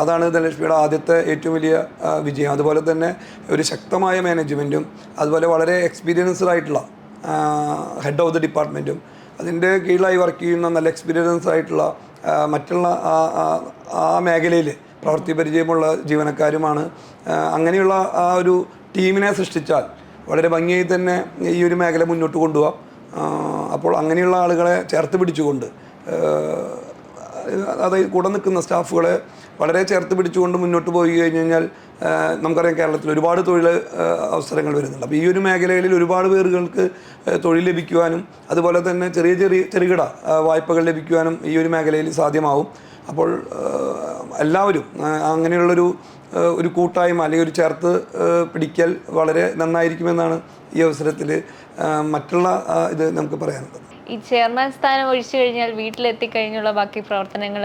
അതാണ് ധനലക്ഷ്മിയുടെ ആദ്യത്തെ ഏറ്റവും വലിയ വിജയം. അതുപോലെ തന്നെ ഒരു ശക്തമായ മാനേജ്മെന്റും അതുപോലെ വളരെ എക്സ്പീരിയൻസ്ഡ് ആയിട്ടുള്ള ഹെഡ് ഓഫ് ദി ഡിപ്പാർട്ട്മെന്റും അതിന്റെ കീഴിലായി വർക്ക് ചെയ്യുന്ന നല്ല എക്സ്പീരിയൻസ് ആയിട്ടുള്ള മറ്റുള്ള ആ- മേഖലയിൽ പ്രവൃത്തി പരിചയമുള്ള ജീവനക്കാരുമാണ്. അങ്ങനെയുള്ള ആ ഒരു ടീമിനെ സൃഷ്ടിച്ചാൽ വളരെ ഭംഗിയായി തന്നെ ഈ ഒരു മേഖല മുന്നോട്ട് കൊണ്ടുപോകാം അപ്പോൾ അങ്ങനെയുള്ള ആളുകളെ ചേർത്ത് പിടിച്ചുകൊണ്ട് അതായത് കൂടെ നിൽക്കുന്ന സ്റ്റാഫുകളെ വളരെ ചേർത്ത് പിടിച്ചുകൊണ്ട് മുന്നോട്ട് പോയി കഴിഞ്ഞ് കഴിഞ്ഞാൽ നമുക്കറിയാം കേരളത്തിൽ ഒരുപാട് തൊഴിൽ അവസരങ്ങൾ വരുന്നുണ്ട്. അപ്പോൾ ഈ ഒരു മേഖലകളിൽ ഒരുപാട് പേരുകൾക്ക് തൊഴിൽ ലഭിക്കുവാനും അതുപോലെ തന്നെ ചെറിയ ചെറിയ ചെറുകിട വായ്പകൾ ലഭിക്കുവാനും ഈ ഒരു മേഖലയിൽ സാധ്യമാവും. അപ്പോൾ എല്ലാവരും അങ്ങനെയുള്ളൊരു ഒരു കൂട്ടായ്മ അല്ലെങ്കിൽ ഒരു ചേർത്ത് പിടിക്കൽ വളരെ നന്നായിരിക്കുമെന്നാണ് ഈ അവസരത്തിൽ മറ്റുള്ള ഇത് നമുക്ക് പറയാനുള്ളത്. ഈ ചെയർമാൻ സ്ഥാനം ഒഴിച്ചു കഴിഞ്ഞാൽ വീട്ടിലെത്തിക്കഴിഞ്ഞുള്ള ബാക്കി പ്രവർത്തനങ്ങൾ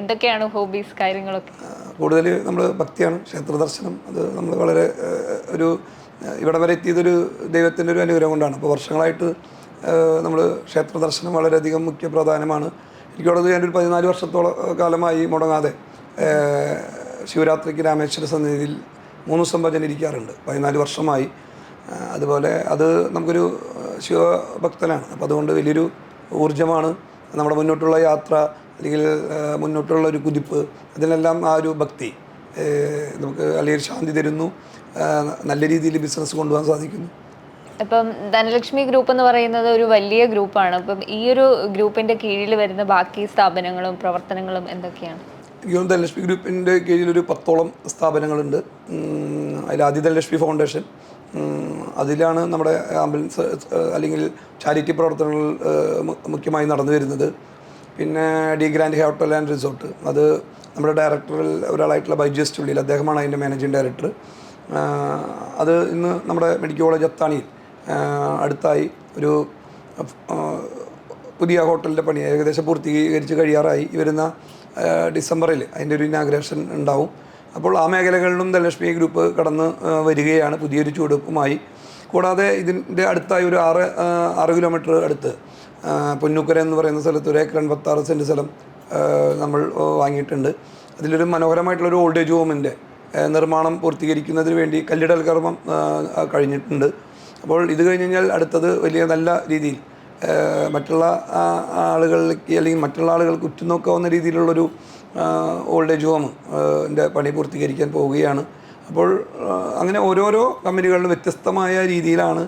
എന്തൊക്കെയാണ് ഹോബീസ് കാര്യങ്ങളൊക്കെ? കൂടുതൽ നമ്മൾ ഭക്തിയാണ് ക്ഷേത്ര ദർശനം. അത് നമ്മൾ വളരെ ഒരു ഇവിടെ വരെ എത്തിയതൊരു ദൈവത്തിന്റെ ഒരു അനുഗ്രഹം കൊണ്ടാണ്. അപ്പോൾ വർഷങ്ങളായിട്ട് നമ്മൾ ക്ഷേത്ര ദർശനം വളരെയധികം മുഖ്യ പ്രധാനമാണ് എനിക്കുള്ളത് ഞാനൊരു പതിനാല് വർഷത്തോളം കാലമായി മുടങ്ങാതെ ശിവരാത്രിക്ക് രാമേശ്വര സന്നിധിയിൽ മൂന്ന് ദിവസം ഇരിക്കാറുണ്ട്. പതിനാല് വർഷമായി. അതുപോലെ അത് നമുക്കൊരു ശിവഭക്തനാണ്. അപ്പോൾ അതുകൊണ്ട് വലിയൊരു ഊർജമാണ് നമ്മുടെ മുന്നോട്ടുള്ള യാത്ര അല്ലെങ്കിൽ മുന്നോട്ടുള്ള ഒരു കുതിപ്പ് അതിനെല്ലാം ആ ഒരു ഭക്തി നമുക്ക് അല്ലെങ്കിൽ ശാന്തി തരുന്നു. നല്ല രീതിയിൽ ബിസിനസ് കൊണ്ടുപോകാൻ സാധിക്കുന്നു. ഇപ്പം ധനലക്ഷ്മി ഗ്രൂപ്പ് എന്ന് പറയുന്നത് ഒരു വലിയ ഗ്രൂപ്പാണ്. അപ്പം ഈ ഒരു ഗ്രൂപ്പിന്റെ കീഴിൽ വരുന്ന ബാക്കി സ്ഥാപനങ്ങളും പ്രവർത്തനങ്ങളും എന്തൊക്കെയാണ്? ധനലക്ഷ്മി ഗ്രൂപ്പിന്റെ കീഴിൽ ഒരു പത്തോളം സ്ഥാപനങ്ങളുണ്ട്. അതിൽ ആദ്യ ധനലക്ഷ്മി ഫൗണ്ടേഷൻ അതിലാണ് നമ്മുടെ ആംബുലൻസ് അല്ലെങ്കിൽ ചാരിറ്റി പ്രവർത്തനങ്ങൾ മുഖ്യമായി നടന്നു വരുന്നത്. പിന്നെ the grand hotel and resort. അത് നമ്മുടെ ഡയറക്ടറിൽ ഒരാളായിട്ടുള്ള ബൈജസ്റ്റ് ഉള്ളിൽ അദ്ദേഹമാണ് അതിന്റെ മാനേജിങ് ഡയറക്ടർ. അത് ഇന്ന് നമ്മുടെ മെഡിക്കൽ കോളേജ് അത്താണിയിൽ അടുത്തായി ഒരു പുതിയ ഹോട്ടലിന്റെ പണി ഏകദേശം പൂർത്തീകരിച്ച് കഴിയാറായി. വരുന്ന ഡിസംബറിൽ അതിന്റെ ഒരു ഇനാഗ്രേഷൻ ഉണ്ടാവും. അപ്പോൾ ആ മേഖലകളിലും ധനലക്ഷ്മി ഗ്രൂപ്പ് കടന്ന് വരികയാണ് പുതിയൊരു ചുവടുവെപ്പുമായി കൂടാതെ ഇതിന്റെ അടുത്തായി ഒരു ആറ് ആറ് കിലോമീറ്റർ അടുത്ത് പൊന്നൂക്കര എന്ന് പറയുന്ന സ്ഥലത്ത് ഒരു ഏക്കർ എൺപത്താറ് സെന്റ് സ്ഥലം നമ്മൾ വാങ്ങിയിട്ടുണ്ട്. അതിലൊരു മനോഹരമായിട്ടുള്ളൊരു ഓൾഡ് ഏജ് ഹോമിന്റെ നിർമ്മാണം പൂർത്തീകരിക്കുന്നതിന് വേണ്ടി കല്ലിടൽ കർമ്മം കഴിഞ്ഞിട്ടുണ്ട്. അപ്പോൾ ഇത് കഴിഞ്ഞ് കഴിഞ്ഞാൽ അടുത്തത് വലിയ നല്ല രീതിയിൽ മറ്റുള്ള ആളുകളിലേക്ക് അല്ലെങ്കിൽ മറ്റുള്ള ആളുകൾക്ക് ഉറ്റുനോക്കാവുന്ന രീതിയിലുള്ളൊരു ഓൾഡ് ഏജ് ഹോം പണി പൂർത്തീകരിക്കാൻ പോവുകയാണ്. അപ്പോൾ അങ്ങനെ ഓരോരോ കമ്പനികളിലും വ്യത്യസ്തമായ രീതിയിലാണ്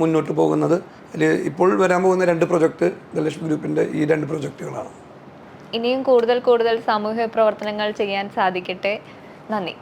മുന്നോട്ട് പോകുന്നത്. അതിൽ ഇപ്പോൾ വരാൻ പോകുന്ന രണ്ട് പ്രൊജക്റ്റ് ധനലക്ഷ്മി ഗ്രൂപ്പിന്റെ ഈ രണ്ട് പ്രൊജക്റ്റുകളാണ് ഇനിയും കൂടുതൽ കൂടുതൽ സാമൂഹ്യ പ്രവർത്തനങ്ങൾ ചെയ്യാൻ സാധിക്കട്ടെ. നന്ദി.